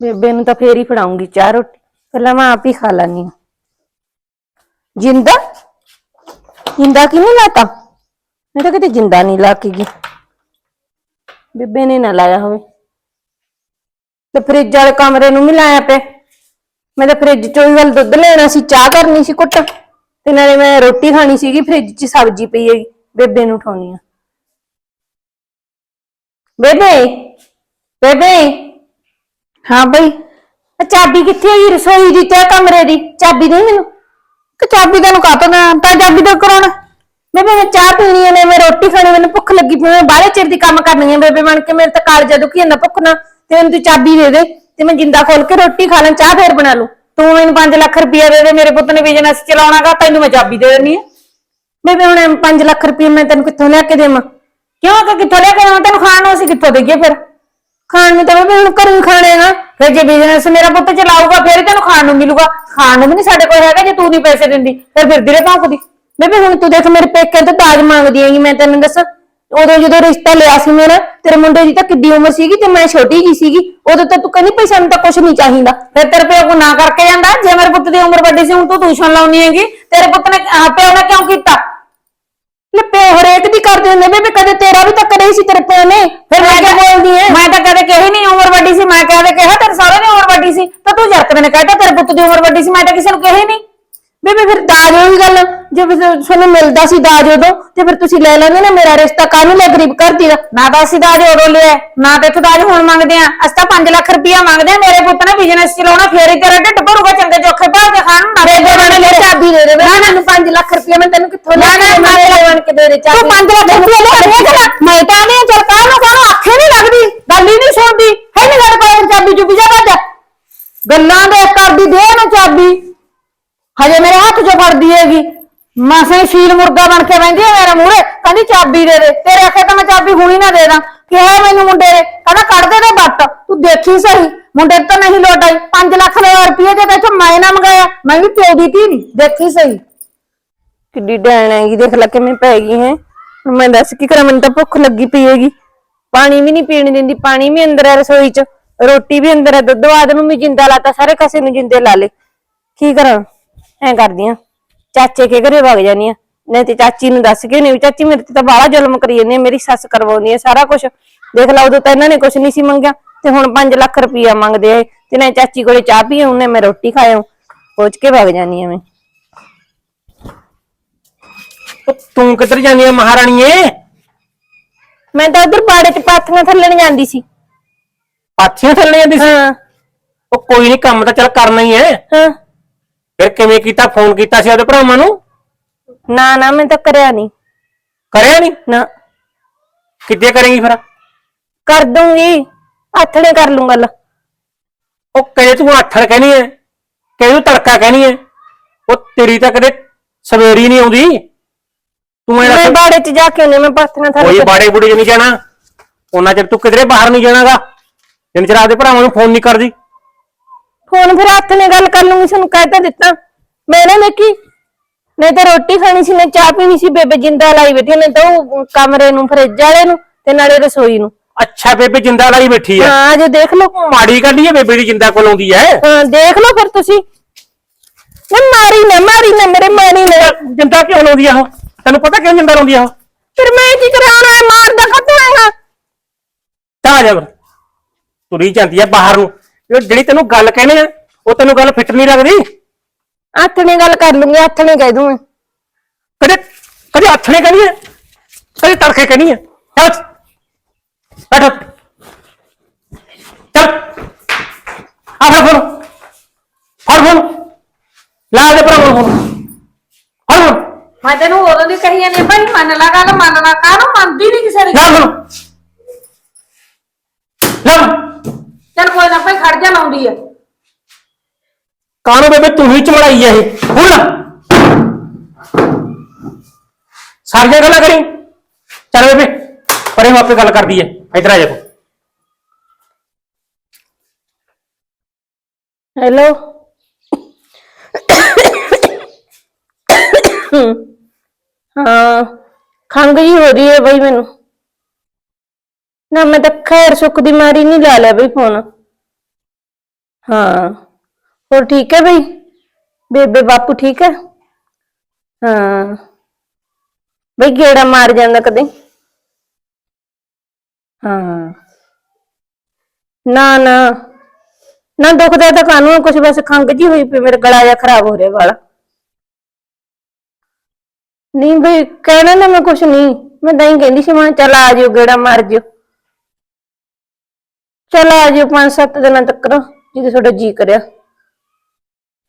ਬੇਬੇ ਨੂੰ ਤਾਂ ਫੇਰ ਹੀ ਫੜਾਉਂਗੀ ਚਾਹ ਰੋਟੀ। ਪਹਿਲਾਂ ਮੈਂ ਆਪ ਹੀ ਖਾ ਲੈਣੀ ਆ ਜਿੰਦਾ? ਜਿੰਦਾ ਕਿਵੇਂ ਲਾਤਾ? ਮੈਂ ਤਾਂ ਕਿਤੇ ਜਿੰਦਾ ਨਹੀਂ ਲਾ ਕੇ ਗਈ ਬੇਬੇ ਨੇ ਨਾ ਲਾਇਆ ਹੋਵੇ। ਤੇ ਫ੍ਰਿਜ ਵਾਲੇ ਕਮਰੇ ਨੂੰ ਵੀ ਲਾਇਆ ਪਏ ਮੈਂ ਤਾਂ ਫ੍ਰਿਜ ਚੋਂ ਹੀ ਗੱਲ ਦੁੱਧ ਲੈਣਾ ਸੀ, ਚਾਹ ਕਰਨੀ ਸੀ ਕੁੱਟ ਤੇ ਨਾਲੇ ਮੈਂ ਰੋਟੀ ਖਾਣੀ ਸੀਗੀ, ਫ੍ਰਿਜ 'ਚ ਸਬਜ਼ੀ ਪਈ ਹੈਗੀ। ਬੇਬੇ ਨੂੰ ਉਠਾਉਣੀ ਆ ਬੇਬੇ ਬੇਬੇ। ਹਾਂ ਬਈ। ਆ ਚਾਬੀ ਕਿੱਥੇ ਹੈਗੀ ਰਸੋਈ ਦੀ ਤੇ ਕਮਰੇ ਦੀ। ਚਾਬੀ ਦੇ ਮੈਨੂੰ। ਕਿ ਚਾਬੀ ਤੈਨੂੰ ਕਾਤੋਂ ਨਾ ਤਾਂ ਚਾਬੀ ਤੋਂ ਕਰਾਉਣਾ। ਬੇਬੇ ਮੈਂ ਚਾਹ ਪੀਣੀ ਹੈ ਨੇ ਮੈਂ ਰੋਟੀ ਖਾਣੀ ਮੈਨੂੰ ਭੁੱਖ ਲੱਗੀ ਪਈ ਮੈਂ ਬਾਹਲੇ ਚਿਰ ਦੀ ਕੰਮ ਕਰਨੀ ਹੈ ਬੇਬੇ ਬਣ ਕੇ। ਮੇਰੇ ਤਾਂ ਕਾਲਜਾ ਦੁਖੀ ਜਾਂਦਾ ਭੁੱਖ ਨਾ ਤੇ ਮੈਨੂੰ ਤੂੰ ਚਾਬੀ ਦੇ ਦੇ, ਤੇ ਮੈਂ ਜਿੰਦਾ ਖੋਲ ਕੇ ਰੋਟੀ ਖਾ ਲਾਂ, ਚਾਹ ਫੇਰ ਬਣਾ ਲੂੰ ਤੂੰ ਮੈਨੂੰ 5 ਲੱਖ ਰੁਪਇਆ ਦੇ ਦੇ, ਮੇਰੇ ਪੁੱਤ ਨੇ ਬਿਜ਼ਨਸ ਚਲਾਉਣਾਗਾ, ਤੈਨੂੰ ਮੈਂ ਚਾਬੀ ਦੇ ਦੇਣੀ ਆ। ਬੇਬੇ, ਹੁਣ 5 ਲੱਖ ਰੁਪਏ ਮੈਂ ਤੈਨੂੰ ਕਿੱਥੋਂ ਲਿਆ ਕੇ ਦੇਵਾਂ? ਕਿਉਂ? ਕਿ ਕਿੱਥੋਂ ਲੈ ਕੇ ਦੇਵਾਂ? ਤੈਨੂੰ ਖਾਣ ਨੂੰ ਅਸੀਂ ਕਿੱਥੋਂ ਦੇਈਏ ਫਿਰ? ਖਾਣ ਨੂੰ ਤਾਂ ਬੇਬੇ ਹੁਣ ਘਰੋਂ ਹੀ ਖਾਣੇ ਨਾ ਫਿਰ ਜੇ ਬਿਜ਼ਨਸ ਮੇਰਾ ਪੁੱਤ ਚਲਾਊਗਾ ਫਿਰ ਤੈਨੂੰ ਖਾਣ ਨੂੰ ਮਿਲੂਗਾ। ਖਾਣ ਨੂੰ ਵੀ ਨਹੀਂ ਸਾਡੇ ਕੋਲ ਹੈਗਾ ਜੇ ਤੂੰ ਨਹੀਂ ਪੈਸੇ ਦਿੰਦੀ। ਫਿਰ ਫਿਰਦੀ ਰਹੇ ਭੌਂਕਦੀ। ਬੇਬੇ ਹੁਣ ਤੂੰ ਦੇਖ ਮੇਰੇ ਪੇਕੇ ਤੋਂ ਦਾਜ ਮੰਗਦੀ ਹੈਗੀ ਮੈਂ ਤੈਨੂੰ ਦੱਸਾਂ। ਉਦੋਂ ਜਦੋਂ ਰਿਸ਼ਤਾ ਲਿਆ ਸੀ ਮੇਰਾ ਤੇਰੇ ਮੁੰਡੇ ਦੀ ਤਾਂ ਕਿੱਡੀ ਉਮਰ ਸੀਗੀ ਤੇ ਮੈਂ ਛੋਟੀ ਜੀ ਸੀਗੀ। ਉਦੋਂ ਤਾਂ ਤੂੰ ਕਹਿੰਦੀ ਪਈ ਸਾਨੂੰ ਤਾਂ ਕੁਝ ਨਹੀਂ ਚਾਹੀਦਾ। ਫਿਰ ਤੇਰੇ ਪਿਓ ਕੋ ਨਾ ਕਰਕੇ ਜਾਂਦਾ। ਜੇ ਮੇਰੇ ਪੁੱਤ ਦੀ ਉਮਰ ਵੱਡੀ ਸੀ ਹੁਣ ਤੂੰ ਟਿਊਸ਼ਨ ਲਾਉਣੀ ਹੈਗੀ। ਤੇਰੇ ਪੁੱਤ ਨੇ ਪਿਓ ਨੇ ਕਿਉਂ ਕੀਤਾ? ਲੈ ਪਿਓ ਹਰੇਕ ਦੀ ਕਰਦੇ ਹੁੰਦੇ ਬੇਬੇ ਕਦੇ ਤੇਰਾ ਵੀ ਤਾਂ ਕਰੇ ਸੀ ਤੇਰੇ ਪਿਓ ਨੇ। ਫਿਰ ਮੈਂ ਕਿਆ ਬੋਲਦੀ ਐ ਮੈਂ ਤਾਂ ਕਦੇ ਕਹੀ ਨਹੀਂ ਉਮਰ ਵੱਡੀ ਸੀ ਮੈਂ ਕਹਦੇ ਕਿਹਾ ਤੇਰੇ ਸਹੁਰੇ ਦੀ ਉਮਰ ਵੱਡੀ ਸੀ ਤਾਂ ਤੂੰ ਜਰਕਤ ਨੇ ਕਹਿਤਾ ਤੇਰੇ ਪੁੱਤ ਦੀ ਉਮਰ ਵੱਡੀ ਸੀ ਮੈਂ ਤਾਂ ਕਿਸੇ ਨੂੰ ਕਹੀ ਨਹੀਂ। ਬੇਬੇ ਫਿਰ ਦਾਜ ਉਹੀ ਗੱਲ ਜੇ ਫਿਰ ਤੁਹਾਨੂੰ ਮਿਲਦਾ ਸੀ ਦਾਜ ਉਦੋਂ ਤੇ ਫਿਰ ਤੁਸੀਂ ਲੈ ਲੈਂਦੇ ਨਾ ਮੇਰਾ ਰਿਸ਼ਤਾ ਕਾਹਨੂੰ ਲੈ ਗਰੀਬ ਕਰਦੀ ਦਾ ਨਾ ਤਾਂ ਅਸੀਂ ਦਾਜ ਉਦੋਂ ਲਿਆ ਨਾ ਤੇ ਇੱਥੇ ਦਾਜ ਹੁਣ ਮੰਗਦੇ ਆ ਅਸੀਂ ਤਾਂ 5 ਲੱਖ ਰੁਪਇਆ ਮੰਗਦੇ ਆ ਮੇਰੇ ਪੁੱਤ ਨੇ ਬਿਜ਼ਨਸ ਚਲਾਉਣਾ ਫੇਰ ਹੀ ਤੇਰਾ ਢਿੱਡ ਭਰੂਗਾ ਚੰਗੇ ਚੋਖੇ ਭਾਲ ਕੇ ਖਾਣ ਨੂੰ। ਬੇਬੇ ਬਣ ਕੇ ਚਾਬੀ ਦੇ ਦੇ ਮੈਨੂੰ 5 ਲੱਖ ਰੁਪਏ ਮੈਂ ਤੈਨੂੰ ਕਿੱਥੋਂ ਲੈ ਕੇ ਬਣ ਕੇ ਦੇ ਦੇ ਚਾਬੀ। ਤੂੰ 5 ਲੱਖ ਰੁਪਇਆ ਲੈ ਰਿਹਾ ਕਿ ਮੈਂ ਤਾਂ ਨਹੀਂ ਚਲ ਕਾਹ ਨੂੰ ਕਾਹਨੂੰ ਅੱਖੇ ਨਹੀਂ ਲੱਗਦੀ ਗੱਲ ਹੀ ਨਹੀਂ ਸੁਣਦੀ। ਹੈ ਨਹੀਂ ਗੱਲ ਕੋਈ ਚਾਬੀ ਚੁੱਪੀ ਜਾ ਭੱਜ। ਗੱਲਾਂ ਦੇ ਕਰਦੀ ਦੇ ਨਾ ਚਾਬੀ। ਹਜੇ ਮੇਰੇ ਹੱਥ 'ਚੋਂ ਫੜਦੀ ਹੈਗੀ। ਮਾਸੇ ਸ਼ੀਲ ਮੁਰਗਾ ਬਣ ਕੇ ਬੈੰਦੀ ਹੈ ਮੇਰੇ ਮੂਹਰੇ। ਕਹਿੰਦੀ ਚਾਬੀ ਦੇ ਦੇ। ਤੇਰੇ ਆਖੇ ਤਾਂ ਮੈਂ ਚਾਬੀ ਹੁਣੀ ਨਾ ਦੇ ਦਾਂ। ਕਿਹਾ ਮੈਨੂੰ ਮੁੰਡੇ ਨੇ। ਕਹਿੰਦਾ ਕੱਢ ਦੇ ਦੇ ਬੱਟ। ਤੂੰ ਦੇਖੀ ਸਹੀ। ਮੁੰਡੇ ਤੋਂ ਨਹੀਂ ਲੋਟ ਆਈ। 5 ਲੱਖ ਦੇ ਰੁਪਏ ਦੇ ਵਿੱਚ ਮੈਂ ਨਾ ਮੰਗਾਇਆ। ਮੈਂ ਵੀ ਪਿਓ ਧੀ ਨਹੀਂ। ਦੇਖੀ ਸਹੀ। ਕਿੱਡੀ ਡੈਣ ਹੈਗੀ। ਦੇਖ ਲੈ ਕਿਵੇਂ ਪੈ ਗਈ ਹੈ। ਮੈਂ ਦੱਸ ਕੀ ਕਰਾਂ? ਮੈਨੂੰ ਤਾਂ ਭੁੱਖ ਲੱਗੀ ਪਈ ਹੈਗੀ। ਪਾਣੀ ਵੀ ਨਹੀਂ ਪੀਣ ਦਿੰਦੀ। ਪਾਣੀ ਵੀ ਅੰਦਰ ਹੈ ਰਸੋਈ 'ਚ। ਰੋਟੀ ਵੀ ਅੰਦਰ ਹੈ ਦੁੱਧ ਬਾਦ ਮੰਮੀ ਜਿੰਦਾ ਲਾਤਾ ਸਾਰੇ ਕਾਸੇ ਨੂੰ ਜਿੰਦੇ ਲਾ ਲੇ ਕੀ ਕਰਾਂ? ਐ ਕਰਦੀ ਆ। ਚਾਚੇ ਕੇ ਘਰੇ ਵਗ ਜਾਨੀ ਆ। ਨਹੀਂ ਤੇ ਚਾਚੀ ਨੂੰ ਦੱਸ ਕੇ ਨਹੀਂ ਚਾਚੀ ਮੇਰੇ ਤੇ ਤਾਂ ਬਾਹਲਾ ਜ਼ੁਲਮ ਕਰੀ ਜਾਂਦੀ ਆ ਮੇਰੀ ਸੱਸ ਕਰਵਾਉਂਦੀ ਆ ਸਾਰਾ ਕੁਝ ਦੇਖ ਲਾ ਉਦੋਂ ਤਾਂ ਇਹਨਾਂ ਨੇ ਕੁਝ ਨਹੀਂ ਸੀ ਮੰਗਿਆ। ਤੇ ਹੁਣ 5 ਲੱਖ ਰੁਪਈਆ ਮੰਗਦੇ ਆ ਤੇ ਨਾ ਚਾਚੀ ਕੋਲੇ ਚਾਹ ਪੀ ਉਹਨੇ ਮੈਂ ਰੋਟੀ ਖਾਇਆ ਪਹੁੰਚ ਕੇ ਵਗ ਜਾਨੀ ਆ ਮੈਂ। ਉਹ ਤੂੰ ਕਿੱਧਰ ਜਾਂਦੀ ਆ ਮਹਾਰਾਣੀਏ? ਮੈਂ ਤਾਂ ਉਧਰ ਬਾੜੇ 'ਚ ਪਾਥੀਆਂ ਥੱਲਣ ਜਾਂਦੀ ਸੀ। ਪਾਥੀਆਂ ਥੱਲੇ ਜਾਂਦੀ ਸੀ। ਹਾਂ। ਉਹ ਕੋਈ ਨਹੀਂ ਕੰਮ ਤਾਂ ਚੱਲ ਕਰਨਾ ਹੀ ਹੈ। ਹਾਂ। ਫਿਰ ਕਿਵੇਂ ਕੀਤਾ ਫੋਨ ਕੀਤਾ ਸੀ ਉਹਦੇ ਭਰਾਵਾਂ ਨੂੰ? ਨਾ ਨਾ ਮੈਂ ਤਾਂ ਕਰਿਆ ਨਹੀਂ ਕਰਿਆ ਨਹੀਂ ਨਾ। ਕਿੱਦੇ ਕਰੇਂਗੀ ਫਿਰ? ਕਰ ਦੂੰਗੀ ਆਥਣੇ ਕਰ ਲੂੰ ਗੱਲ। ਉਹ ਕਹੇ ਤੂੰ ਅੱਠੜ ਕਹਿਣੀ ਹੈ? ਕਹੇ ਤੂੰ ਤੜਕਾ ਕਹਿਣੀ ਹੈ? ਉਹ ਤੇਰੀ ਤਾਂ ਕਦੇ ਸਵੇਰੀ ਨਹੀਂ ਆਉਂਦੀ। ਤੂੰ ਇਹ ਮੈਂ ਬਾੜੇ 'ਚ ਜਾ ਕੇ ਉਹਨੇ ਮੈਂ ਪਾਥੀਆਂ ਕੋਈ ਥੱਲੇ ਬਾੜੇ ਬੁੜੇ ਨਹੀਂ ਜਾਣਾ। ਉਹਨਾਂ ਚਿਰ ਤੂੰ ਕਿਧਰੇ ਬਾਹਰ ਨਹੀਂ ਜਾਣਾਗਾ। ਜਿੰਨ ਚਿਰ ਆਪਦੇ ਭਰਾਵਾਂ ਨੂੰ ਫੋਨ ਨਹੀਂ ਕਰਦੀ। ਫੋਨ ਫਿਰ ਹੱਥ ਨੇ ਗੱਲ ਕਰ ਲੂੰਗੀ ਸਾਨੂੰ ਕਹਿ ਤਾਂ ਦਿੱਤਾ। ਮੈਂ ਨਾ ਦੇਖੀ ਨਹੀਂ ਤਾਂ ਰੋਟੀ ਖਾਣੀ ਸੀ ਨੇ ਚਾਹ ਪੀਣੀ ਸੀ ਬੇਬੇ ਜਿੰਦਾ ਲਾਈ ਬੈਠੀ ਨੇ ਤਾਂ ਉਹ ਕਮਰੇ ਨੂੰ ਫਰਿੱਜ ਵਾਲੇ ਨੂੰ ਤੇ ਨਾਲੇ ਰਸੋਈ ਨੂੰ। ਅੱਛਾ ਬੇਬੇ ਜਿੰਦਾ ਲਾਈ ਬੈਠੀ ਹੈ ਹਾਂ ਜੇ ਦੇਖ ਲਓ। ਮਾੜੀ ਗੱਲ ਹੀ ਹੈ ਬੇਬੇ ਦੀ ਜਿੰਦਾ ਕੋਲ ਆਉਂਦੀ ਹੈ। ਹਾਂ ਦੇਖ ਲਓ ਫਿਰ ਤੁਸੀਂ। ਨਾ ਮਾਰੀ ਨਾ ਮਾਰੀ ਨਾ ਮੇਰੇ ਮਾਰੀ ਨਾ। ਜਿੰਦਾ ਕਿਉਂ ਲਾਉਂਦੀ ਆ ਉਹ? ਤੈਨੂੰ ਪਤਾ ਕਿਉਂ ਜਿੰਦਾ ਲਾਉਂਦੀ ਆ ਉਹ? ਫਿਰ ਮੈਂ ਕੀ ਹੈ ਮਾਰਦਾ ਕਦੋਂ ਹੈਗਾ ਤਾਂ ਜਾ ਫਿਰ। ਤੁਰੀ ਜਾਂਦੀ ਆ ਬਾਹਰ ਨੂੰ। ਇਹ ਜਿਹੜੀ ਤੈਨੂੰ ਗੱਲ ਕਹਿੰਦੇ ਆ ਉਹ ਤੈਨੂੰ ਗੱਲ ਫਿੱਟ ਨਹੀਂ ਲੱਗਦੀ? ਨੇ ਗੱਲ ਕਰ ਲੂੰਗੀ ਨੇ ਕਹਿ ਦੂੰ ਕਦੇ ਕਦੇ ਹੱਥ ਨੇ ਕਹਿਣੀ ਹੈ ਕਦੇ ਤੜਕੇ ਕਹਿਣੀ ਹੈ ਚੱਲ। ਬੈਠ। ਚੱਲ। ਆ ਫੜ ਫੋਨ। ਫੜ ਫੋਨ। ਲਾ ਦੇ ਭਰਾ ਫੋਨ। ਫੜ ਫੋਨ। ਮੈਂ ਤੈਨੂੰ ਉਦੋਂ ਦੀ ਕਹੀ ਜਾਂਦੀ ਆ, ਭਾਈ ਮੰਨ ਲਾ ਗੱਲ ਮੰਨ ਲਾ ਕਾਹਨੂੰ ਮੰਨਦੀ ਨਹੀਂ ਕਿਸੇ ਦੀ ਲਾ ਚੱਲ ਕੋਈ ਨਾ ਭਾਈ ਲਾਉਂਦੀ ਆ? ਕਾਨੂੰ ਬੇਬੇ ਤੂੰ ਹੀ ਚਮੜਾਈ ਹੈ ਇਹ? ਹੁਣ ਸਾਰੀਆਂ ਗੱਲਾਂ ਕਰੀ? ਚੱਲ ਬੇਬੇ ਪਰੇ ਮਾਪੇ ਗੱਲ ਕਰਦੀ ਹੈ ਇਧਰ ਆ ਜਾ ਤੂੰ। ਹੈਲੋ ਹਾਂ ਖੰਗ ਜੀ ਹੋ ਰਹੀ ਹੈ ਬਈ ਮੈਨੂੰ। ਨਾ ਮੈਂ ਤਾਂ ਖੈਰ ਸੁੱਖ ਦੀ ਮਾਰੀ ਨਹੀਂ ਲਾ ਲਿਆ ਬਈ ਫੋਨ। ਹਾਂ। ਹੋਰ ਠੀਕ ਹੈ ਬਈ? ਬੇਬੇ ਬਾਪੂ ਠੀਕ ਹੈ? ਹਾਂ। ਬਈ ਗੇੜਾ ਮਾਰ ਜਾਂਦਾ ਕਦੇ। ਹਾਂ। ਨਾ ਨਾ। ਨਾ ਦੁਖਦਾ ਤਾਂ ਕਾਨੂੰ ਕੁਛ ਬਸ ਖੰਗ ਜੀ ਹੋਈ ਪਈ, ਮੇਰਾ ਗਲਾ ਜਿਹਾ ਖਰਾਬ ਹੋ ਰਿਹਾ ਵਾਲਾ। ਨਹੀਂ ਬਈ, ਕਹਿਣਾ ਨਾ ਮੈਂ ਕੁਛ ਨਹੀਂ। ਮੈਂ ਤਾਂ ਹੀ ਕਹਿੰਦੀ ਸੀ, ਮੈਂ ਕਿਹਾ ਚੱਲ ਆ ਜਿਓ, ਗੇੜਾ ਮਾਰ ਜਿਓ। ਚੱਲ ਆ ਜਿਓ, ਪੰਜ ਸੱਤ ਦਿਨਾਂ ਤੱਕ ਜਦੋਂ ਤੁਹਾਡਾ ਜੀ ਕਰਿਆ।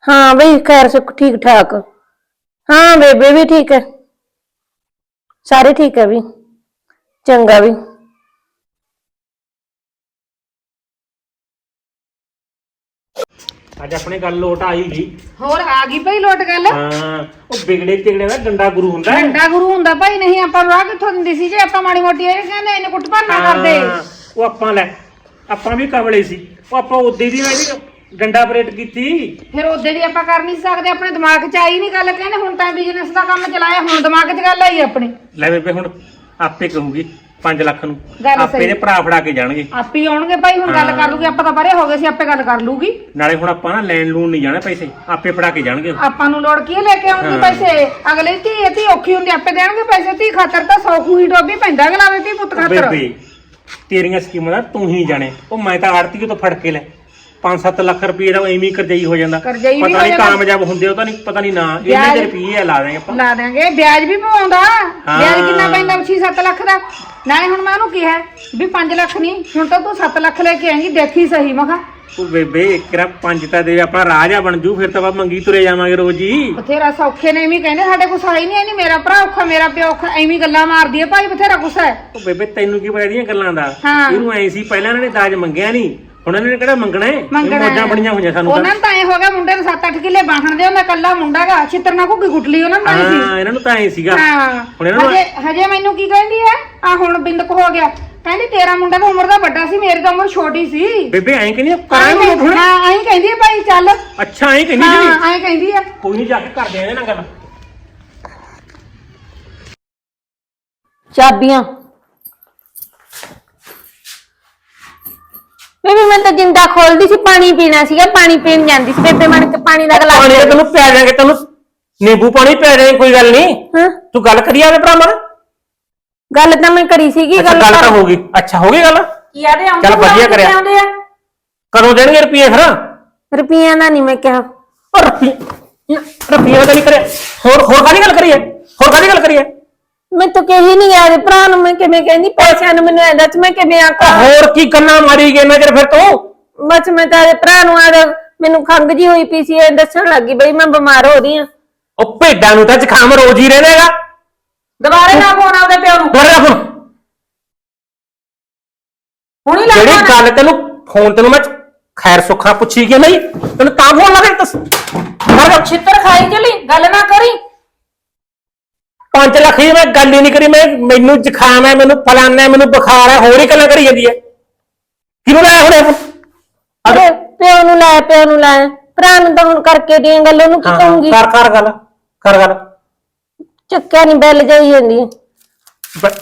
ਹਾਂ ਬਈ ਖੈਰ ਸੁੱਖ ਠੀਕ ਠਾਕ। ਹਾਂ ਬੇਬੇ ਵੀ ਠੀਕ ਹੈ ਸਾਰੇ ਠੀਕ ਹੈ ਵੀ। ਚੰਗਾ ਵੀ। ਅੱਜ ਆਪਣੇ ਗੱਲ ਲੋਟ ਆਈ ਜੀ। ਹੋਰ ਆ ਗਈ ਭਾਈ ਲੋਟ ਗੱਲ? ਹਾਂ ਉਹ ਵਿਗੜੇ ਤਿਗੜੇ ਦਾ ਡੰਡਾ ਗੁਰੂ ਹੁੰਦਾ ਹੈ। ਡੰਡਾ ਗੁਰੂ ਹੁੰਦਾ ਭਾਈ ਨਹੀਂ ਆਪਾਂ ਨੂੰ ਰਾਹ ਕਿੱਥੋਂ ਦਿੰਦੀ ਸੀ? ਜੇ ਆਪਾਂ ਮਾੜੀ ਮੋਟੀ ਇਹ ਕਹਿੰਦੇ ਇਹਨੇ ਕੁੱਟ ਭਰਨਾ ਕਰਦੇ। ਹਾਂ, ਉਹ ਆਪਾਂ ਲੈ ਆਪਾਂ ਵੀ ਕਵਲੇ ਸੀ। ਉਹ ਆਪਾਂ ਉਦੇ ਦੀ ਨਾ ਇਹਦੀ ਡੰਡਾ ਆਪਰੇਟ ਕੀਤੀ। ਫਿਰ ਉਹਦੇ ਦੀ ਆਪਾਂ ਕਰ ਨਹੀਂ ਸਕਦੇ ਆਪਣੇ ਦਿਮਾਗ 'ਚ ਆਈ ਨਹੀਂ ਗੱਲ ਕਹਿੰਦੇ ਹੁਣ ਤਾਂ ਬਿਜ਼ਨਸ ਦਾ ਕੰਮ ਚਲਾਇਆ ਹੁਣ ਦਿਮਾਗ 'ਚ ਗੱਲ ਆਈ ਆਪਣੇ। ਲੈ ਬੇਬੇ ਹੁਣ ਆਪੇ ਕਹੂਗੀ 5 ਲੱਖ ਨੂੰ। ਆਪੇ। ਦੇ ਭਰਾ ਫੜਾ ਕੇ ਜਾਣਗੇ। ਆਪੇ ਹੀ ਆਉਣਗੇ ਭਾਈ ਹੁਣ ਗੱਲ ਕਰ ਲੂਗੀ ਆਪਾਂ ਤਾਂ ਪਰੇ ਹੋ ਗਏ ਸੀ ਆਪੇ ਗੱਲ ਕਰ ਲੂਗੀ। ਨਾਲੇ ਹੁਣ ਆਪਾਂ ਨਾ ਲੈਣ ਲੂਣ ਨਹੀਂ ਜਾਣਾ ਪੈਸੇ ਆਪੇ ਫੜਾ ਕੇ ਜਾਣਗੇ। ਆਪਾਂ ਨੂੰ ਲੋੜ ਕੀ ਹੈ ਲੈ ਕੇ ਆਉਣ ਦੀ ਹਾਂ। ਪੈਸੇ? ਅਗਲੇ ਧੀ ਧੀ ਔਖੀ ਹੁੰਦੀ ਆਪੇ ਦੇਣਗੇ ਪੈਸੇ ਧੀ ਖਾਤਰ ਤਾਂ ਸੌ ਖੂਹੀ ਡੋਬੀ ਪੈਂਦਾ ਅਗਲਾ ਧੀ ਪੁੱਤ ਖਾਤਰ। ਬੇਬੇ ਤੇਰੀਆਂ ਸਕੀਮਾਂ ਦਾ ਤੂੰ ਹੀ ਜਾਣੇ। ਉਹ ਮੈਂ ਤਾਂ ਆੜਤੀ ਤੋਂ ਫੜ ਕੇ ਲੈ। 5-7 ਲੱਖ ਰੁਪਏ ਦਾ ਐਵੇਂ ਹੀ ਕਰਜਾਈ ਹੋ ਜਾਂਦਾ। ਕਰਜ਼ਾਈ ਵੀ ਪਤਾ ਹੋ ਨਹੀਂ ਜਾਂਦਾ। ਕਾਮਯਾਬ ਹੁੰਦੇ ਉਹ ਤਾਂ ਨਹੀਂ ਪਤਾ ਨਹੀਂ ਨਾ ਇੰਨੇ ਵਿਆਜ- ਦੇ ਰੁਪਏ ਲਾ ਦੇਂਗੇ ਆਪਾਂ। ਲਾ ਦਾਂਗੇ ਵਿਆਜ ਵੀ ਪਵਾਉਂਦਾ। ਵਿਆਜ। ਕਿੰਨਾ ਪੈਂਦਾ? 6-7 ਲੱਖ ਦਾ। ਨਾਲੇ ਹੁਣ ਮੈਂ ਉਹਨੂੰ ਕਿਹਾ ਵੀ 5 ਲੱਖ ਨਹੀਂ ਹੁਣ ਤਾਂ ਤੂੰ 7 ਲੱਖ ਲੈ ਕੇ ਆਏਂਗੀ। ਦੇਖੀ ਸਹੀ ਮੈਂ ਕਿਹਾ ਉਹ ਬੇਬੇ ਕਿਰਾ ਪੰਜ ਤਾਂ ਦੇ ਆਪਣਾ ਰਾਜਾ ਬਣ ਜੂ ਫਿਰ ਤਾਂ ਆਪਾਂ ਮੰਗੀ ਤੁਰੇ ਜਾਵਾਂਗੇ ਰੋਜ਼ ਹੀ। ਬਥੇਰਾ ਸੌਖੇ ਨੇ ਐਵੇਂ ਕਹਿੰਦੇ ਸਾਡੇ ਕੋਲ ਸਹਾਈ ਨਹੀਂ ਐ ਨਹੀਂ ਮੇਰਾ ਭਰਾ ਔਖਾ ਮੇਰਾ ਪਿਓ ਔਖਾ ਐਵੇਂ ਹੀ ਗੱਲਾਂ ਮਾਰਦੀ ਹੈ ਭਾਈ ਬਥੇਰਾ ਗੁੱਸਾ ਹੈ। ਉਹ ਬੇਬੇ ਤੈਨੂੰ ਕੀ ਪਤਾ ਇਹਦੀਆਂ ਗੱਲਾਂ ਦਾ? ਹਾਂ। ਇਹਨੂੰ ਐ ਸੀ ਪਹਿਲਾਂ ਇਹਨਾਂ ਨੇ ਦਾਜ ਮੰਗਿਆ ਨਹੀਂ। ਹੁਣ ਇਹਨਾਂ ਨੇ ਕਿਹੜਾ ਮੰਗਣਾ ਹੈ ਮੰਗਣਾ ਮੌਜਾਂ ਹੈ। ਬਣੀਆਂ ਹੋਈਆਂ ਸਾਨੂੰ ਉਹਨਾਂ ਨੂੰ ਤਾਂ ਐ ਹੋ ਗਿਆ ਮੁੰਡੇ ਨੂੰ 7-8 ਕਿੱਲੇ ਬਾਹਣ ਦੇ ਉਹਦਾ ਕੱਲਾ ਮੁੰਡਾਗਾ ਛਿੱਤਰ ਨਾਲ ਘੁੱਗੀ ਗੁੱਟਲੀ ਉਹਨਾਂ ਨੂੰ ਐਂ ਸੀ ਹਾਂ ਇਹਨਾਂ ਨੂੰ ਤਾਂ ਐ ਸੀਗਾ। ਹਾਂ। ਹੁਣ ਇਹਨਾਂ ਨੂੰ ਹਜੇ ਹਜੇ ਮੈਨੂੰ ਕੀ ਕਹਿੰਦੀ ਹੈ ਆ ਹੁਣ ਬਿੰਦਕ ਹੋ ਗਿਆ। ਕਹਿੰਦੀ ਤੇਰਾ ਮੁੰਡਾ ਤਾਂ ਉਮਰ ਦਾ ਵੱਡਾ ਸੀ ਮੇਰੀ ਤਾਂ ਉਮਰ ਛੋਟੀ ਸੀ। ਬੇਬੇ ਐਂ ਕਹਿੰਦੀ ਆ, ਕਰਾਂਗੇ ਹੁਣ ਹਾਂ ਐਂ ਕਹਿੰਦੀ ਹੈ ਭਾਈ ਚੱਲ। ਅੱਛਾ ਐਂ ਕਹਿੰਦੀ ਹਾਂ ਐਂ ਕਹਿੰਦੀ ਹੈ ਕੋਈ ਨਹੀਂ ਜਾ ਕੇ ਕਰਦੇ ਆ ਇਹਦੇ ਨਾਲ ਗੱਲ। ਚਾਬੀਆਂ। ਬੇਬੇ ਮੈਂ ਤਾਂ ਜਿੰਦਾ ਖੋਲਦੀ ਸੀ ਪਾਣੀ ਪੀਣਾ ਸੀਗਾ ਪਾਣੀ ਪੀਣ ਜਾਂਦੀ ਸੀ ਬੇਬੇ ਮਣ ਕੇ ਪਾਣੀ ਦਾ ਗਲਾਸ ਪਾਣੀ ਤਾਂ ਤੈਨੂੰ ਪਿਆ ਜਾਗੇ ਤੈਨੂੰ ਨਿੰਬੂ ਪਾਣੀ ਪਿਆ ਜਾਏ ਕੋਈ ਗੱਲ ਨਹੀਂ। ਹਾਂ। ਤੂੰ ਗੱਲ ਕਰੀ ਆਵੇ ਭਰਾ ਮਨ। ਗੱਲ ਤਾਂ ਮੈਂ ਕਰੀ ਸੀਗੀ ਅੱਛਾ ਗੱਲ ਤਾਂ ਹੋ ਗਈ। ਅੱਛਾ ਹੋ ਗਈ ਗੱਲ? ਕੀ ਆਦੇ ਆਉਂਦੇ ਚੱਲ ਵਧੀਆ ਕਰਿਆ। ਆਉਂਦੇ ਆ? ਕਦੋਂ ਦੇਣਗੇ ਰੁਪਏ ਫਿਰ? ਰੁਪਈਆਂ ਦਾ ਨਹੀਂ ਮੈਂ ਕਿਹਾ। ਰੁਪਏ ਦਾ ਨਹੀਂ ਕਰਿਆ। ਹੋਰ ਹੋਰ ਕਾਹਦੀ ਗੱਲ ਕਰੀਏ? ਹੋਰ ਕਾਹਦੀ ਗੱਲ ਕਰੀਏ? ਮੈਂ ਤਾਂ ਕਹੀ ਨਹੀਂ ਇਹਦੇ ਭਰਾ ਨੂੰ ਮੈਂ ਕਿਵੇਂ ਕਹਿੰਦੀ ਪੈਸਿਆਂ ਨੂੰ ਮੈਨੂੰ ਐਂਦਾ ਚ ਮੈਂ ਕਿਵੇਂ ਆਖਾਂ ਹੋਰ ਕੀ ਕੰਨਾਂ ਮਾਰੀ ਗਏ ਮੈਂ ਫਿਰ ਫਿਰ ਤੂੰ? ਬਸ ਮੈਂ ਤਾਂ ਇਹਦੇ ਭਰਾ ਨੂੰ ਆਦਾ ਮੈਨੂੰ ਖੰਗ ਜੀ ਹੋਈ ਪਈ ਸੀ ਇਹ ਦੱਸਣ ਲੱਗੀ ਬਈ ਮੈਂ ਬਿਮਾਰ ਹੋ ਰਹੀ ਹਾਂ। ਉਹ ਭੇਡਾਂ ਨੂੰ ਤਾਂ ਜ਼ੁਕਾਮ ਰੋਜ਼ ਹੀ ਰਹਿਣਾਗਾ ਦੁਬਾਰੇ ਨਾ ਫੋਨ ਆਉਦੇ ਪਿਓ ਨੂੰ। ਬੜਾ ਫੋਨ। ਹੁਣੀ ਜਿਹੜੀ ਗੱਲ ਤੈਨੂੰ ਫੋਨ ਤੈਨੂੰ ਮੈਂ ਖੈਰ ਸੁੱਖਾ ਪੁੱਛੀ ਕਿ ਨਹੀਂ ਤੈਨੂੰ ਤਾਂ ਫੋਨ ਲਾ ਦੱਸ। ਕਰ ਛਿੱਤਰ ਖਾਈ ਚਲੀ ਗੱਲ ਨਾ ਕਰੀ। 5 ਲੱਖ ਦੀ ਮੈਂ ਗੱਲ ਹੀ ਨਹੀਂ ਕਰੀ ਮੈਂ ਮੈਨੂੰ ਜ਼ੁਕਾਮ ਹੈ ਮੈਨੂੰ ਫਲਾਨਾ ਹੈ ਮੈਨੂੰ ਬੁਖਾਰ ਹੈ ਹੋਰ ਹੀ ਗੱਲਾਂ ਕਰੀ ਜਾਂਦੀ ਹੈ। ਕਿਹਨੂੰ ਲਾਇਆ ਹੁਣ ਇਹ? ਅਰੇ ਪਿਓ ਨੂੰ ਲੈ ਪਿਓ ਨੂੰ ਲੈ ਭਰਾ ਨੂੰ ਤਾਂ ਹੁਣ ਕਰਕੇ ਦੀਆਂ ਗੱਲ ਉਹਨੂੰ ਕੀ ਕਹੂੰਗੀ? ਕਰ ਕਰ ਗੱਲ ਕਰ ਗੱਲ। ਚੱਕਿਆ ਨਹੀਂ ਬੈਲ ਜਾਈ ਜਾਂਦੀ ਹੈ। ਬ-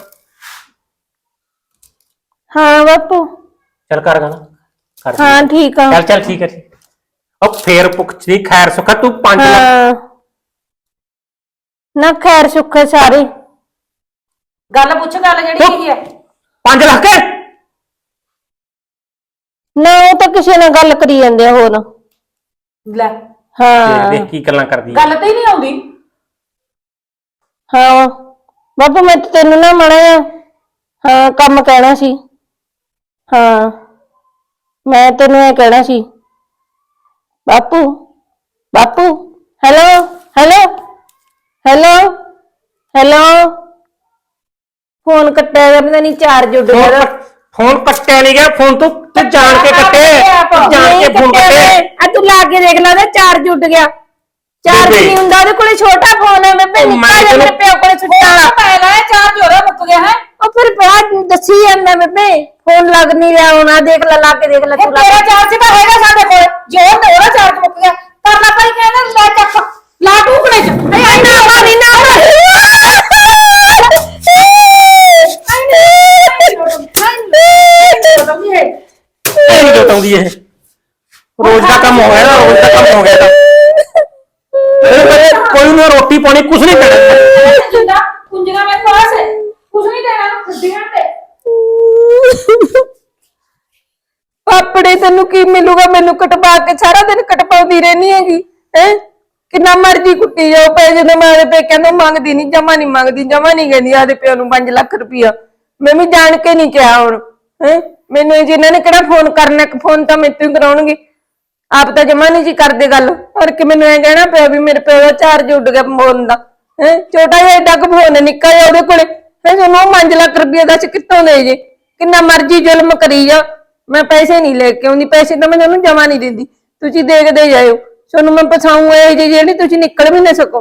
ਹਾਂ ਬਾਪੂ। ਚੱਲ ਕਰ ਗੱਲ ਕਰ। ਹਾਂ ਠੀਕ ਆ। ਚੱਲ ਚੱਲ ਠੀਕ ਹੈ ਠੀਕ। ਉਹ ਫੇਰ ਪੁੱਛਦੀ ਖੈਰ ਸੁੱਖਾ ਤੂੰ 5 ਲੱਖ ਹਾਂ। ਨਾ ਖੈਰ ਸੁੱਖ ਹੈ ਸਾਰੇ। ਗੱਲ ਪੁੱਛ ਗੱਲ ਜਿਹੜੀ ਕੀ ਹੈ 5 ਲੱਖ ਹੈ? ਨਾ ਉਹ ਤਾਂ ਕਿਸੇ ਨਾਲ ਗੱਲ ਕਰੀ ਜਾਂਦੇ ਆ ਹੋਰ। ਲੈ। ਹਾਂ। ਦੇਖ ਕੀ ਗੱਲਾਂ ਕਰਦੀ ਹੈ ਗੱਲ ਤੇ ਹੀ ਨਹੀਂ ਆਉਂਦੀ। ਹਾਂ। ਬਾਪੂ ਮੈਂ ਤਾਂ ਤੈਨੂੰ ਨਾ ਮੜਾ ਹਾਂ ਕੰਮ ਕਹਿਣਾ ਸੀ। ਹਾਂ। ਮੈਂ ਤੈਨੂੰ ਇਹ ਕਹਿਣਾ ਸੀ। ਬਾਪੂ ਬਾਪੂ ਹੈਲੋ। ਹੈਲੋ ਹੈਲੋ ਫੋਨ ਕੱਟਿਆ ਗਿਆ ਪਤਾ ਨਹੀਂ ਚਾਰਜ ਉੱਡ ਫੋਨ ਗਿਆ ਕੱਟ- ਫੋਨ ਕੱਟਿਆ ਨਹੀਂ ਗਿਆ ਫੋਨ ਤੂੰ ਤੂੰ ਜਾਣ ਕੇ ਕੱਟੇ। ਤੂੰ ਜਾਣ ਕੇ ਫੋਨ ਕੱਟੇ। ਆ ਤੂੰ ਲਾ ਕੇ ਦੇਖ ਲੈ ਉਹਦਾ ਚਾਰਜ ਉੱਡ ਗਿਆ। ਚਾਰਜ ਬੇਬੇ। ਨਹੀਂ ਹੁੰਦਾ? ਉਹਦੇ ਕੋਲੇ ਛੋਟਾ ਫੋਨ ਹੈ ਬੇਬੇ ਉਹ ਨਿੱਕਾ ਮੈਂ ਜਿਹਾ ਮੇਰੇ ਤੈਨੂੰ- ਪਿਓ ਕੋਲੇ ਸੁੱਟਾ ਵਾਲਾ ਪਹਿਲਾਂ ਚਾਰਜ ਹੋ ਰਿਹਾ ਮੁੱਕ ਗਿਆ ਹੈ। ਉਹ ਫਿਰ ਬਾਅਦ ਦੱਸੀ ਜਾਂਦਾ ਬੇਬੇ ਫੋਨ ਲੱਗ ਨਹੀਂ ਰਿਹਾ ਹੋਣਾ ਦੇਖ ਲੈ ਲਾ ਕੇ ਦੇਖ ਲੈ ਤੂੰ ਲਾ ਤੇਰਾ ਚਾਰਜ ਤਾਂ ਹੈਗਾ ਸਾਡੇ ਕੋਲ। ਜੋ ਤੇਰਾ ਚਾਰਜ ਮੁੱਕ ਗਿਆ ਕਰਨਾ ਭਾਈ ਕਹਿੰਦਾ ਲੈ ਚੱਕ। ਲਾ ਟੂਕਣੇ ਚ। ਕੇ। ਆਈ ਨਾ ਮਾਰੀ ਨਾ ਇਹ ਨਹੀਂ ਜੋਤਾਉਂਦੀ ਇਹ ਰੋਜ਼ ਦਾ ਕੰਮ ਹੋ ਗਿਆ ਨਾ ਰੋਜ਼ ਦਾ ਕੰਮ ਹੋ ਗਿਆ ਤਾਂ। ਇਹਨੂੰ ਕਹਿੰਦੇ ਕੋਈ ਨਾ ਰੋਟੀ ਪਾਣੀ ਕੁਝ ਨਹੀਂ ਕਰਨਾ। ਜਿੰਦਾ ਕੁੰਜੀਆਂ ਮੇਰੇ ਪਾਸ ਹੈ ਕੁਝ ਨਹੀਂ ਦੇਣਾ ਖੱਡੀਆਂ ਤੇ। ਪਾਪੜੇ ਤੈਨੂੰ ਕੀ ਮਿਲੂਗਾ? ਮੈਨੂੰ ਕਟਵਾ ਕੇ ਸਾਰਾ ਦਿਨ ਕਟਪਾਉਂਦੀ ਰਹਿਣੀ ਹੈਗੀ ਹੈ? ਕਿੰਨਾ ਮਰਜ਼ੀ ਕੁੱਟੀ ਜਾਓ ਪੈਸੇ ਤੇ ਮੈਂ ਉਹਦੇ ਪੇਕਿਆਂ ਤੋਂ ਮੰਗਦੀ ਨਹੀਂ ਜਮਾ ਨਹੀਂ ਮੰਗਦੀ, ਜਮਾ ਨਹੀਂ ਕਹਿੰਦੀ ਆਦੇ ਪਿਓ ਨੂੰ 5 ਲੱਖ ਰੁਪਇਆ। ਮੈਂ ਵੀ ਜਾਣ ਕੇ ਨਹੀਂ ਕਿਹਾ ਹੁਣ, ਹੈ? ਮੈਨੂੰ ਜਿਨ੍ਹਾਂ ਨੇ ਕਿਹੜਾ ਫੋਨ ਕਰਨਾ, ਇੱਕ ਫੋਨ ਤਾਂ ਮੈਨੂੰ ਕਰਾਉਣਗੇ। ਆਪ ਤਾਂ ਜਮਾ ਨਹੀਂ ਜੀ ਕਰਦੇ ਗੱਲ। ਔਰ ਕਿ ਮੈਨੂੰ ਐ ਕਹਿਣਾ ਪਿਆ ਵੀ ਮੇਰੇ ਪਿਓ ਦਾ ਚਾਰਜ ਉੱਡ ਗਿਆ ਫੋਨ ਦਾ, ਹੈ? ਛੋਟਾ ਜਿਹਾ ਏਡਾ ਕੁ ਫੋਨ ਨਿੱਕਾ ਜਿਹਾ ਉਹਦੇ ਕੋਲੇ। ਹੈ ਤੁਹਾਨੂੰ 5 ਲੱਖ ਰੁਪਇਆ ਦੱਸ ਕਿੱਥੋਂ ਦੇ ਜੇ? ਕਿੰਨਾ ਮਰਜ਼ੀ ਜ਼ੁਲਮ ਕਰੀ ਜਾ। ਮੈਂ ਪੈਸੇ ਨਹੀਂ ਲੈ ਕੇ ਆਉਂਦੀ, ਪੈਸੇ ਤਾਂ ਮੈਂ ਤੁਹਾਨੂੰ ਜਮਾ ਨਹੀਂ ਦਿੰਦੀ। ਤੁਸੀਂ ਦੇਖਦੇ ਜਾਇਓ। ਤੁਹਾਨੂੰ ਮੈਂ ਪਛਾਉਂ ਇਹ ਜੀ ਜਿਹੜੀ ਤੁਸੀਂ ਨਿਕਲ ਵੀ ਨਾ ਸਕੋ।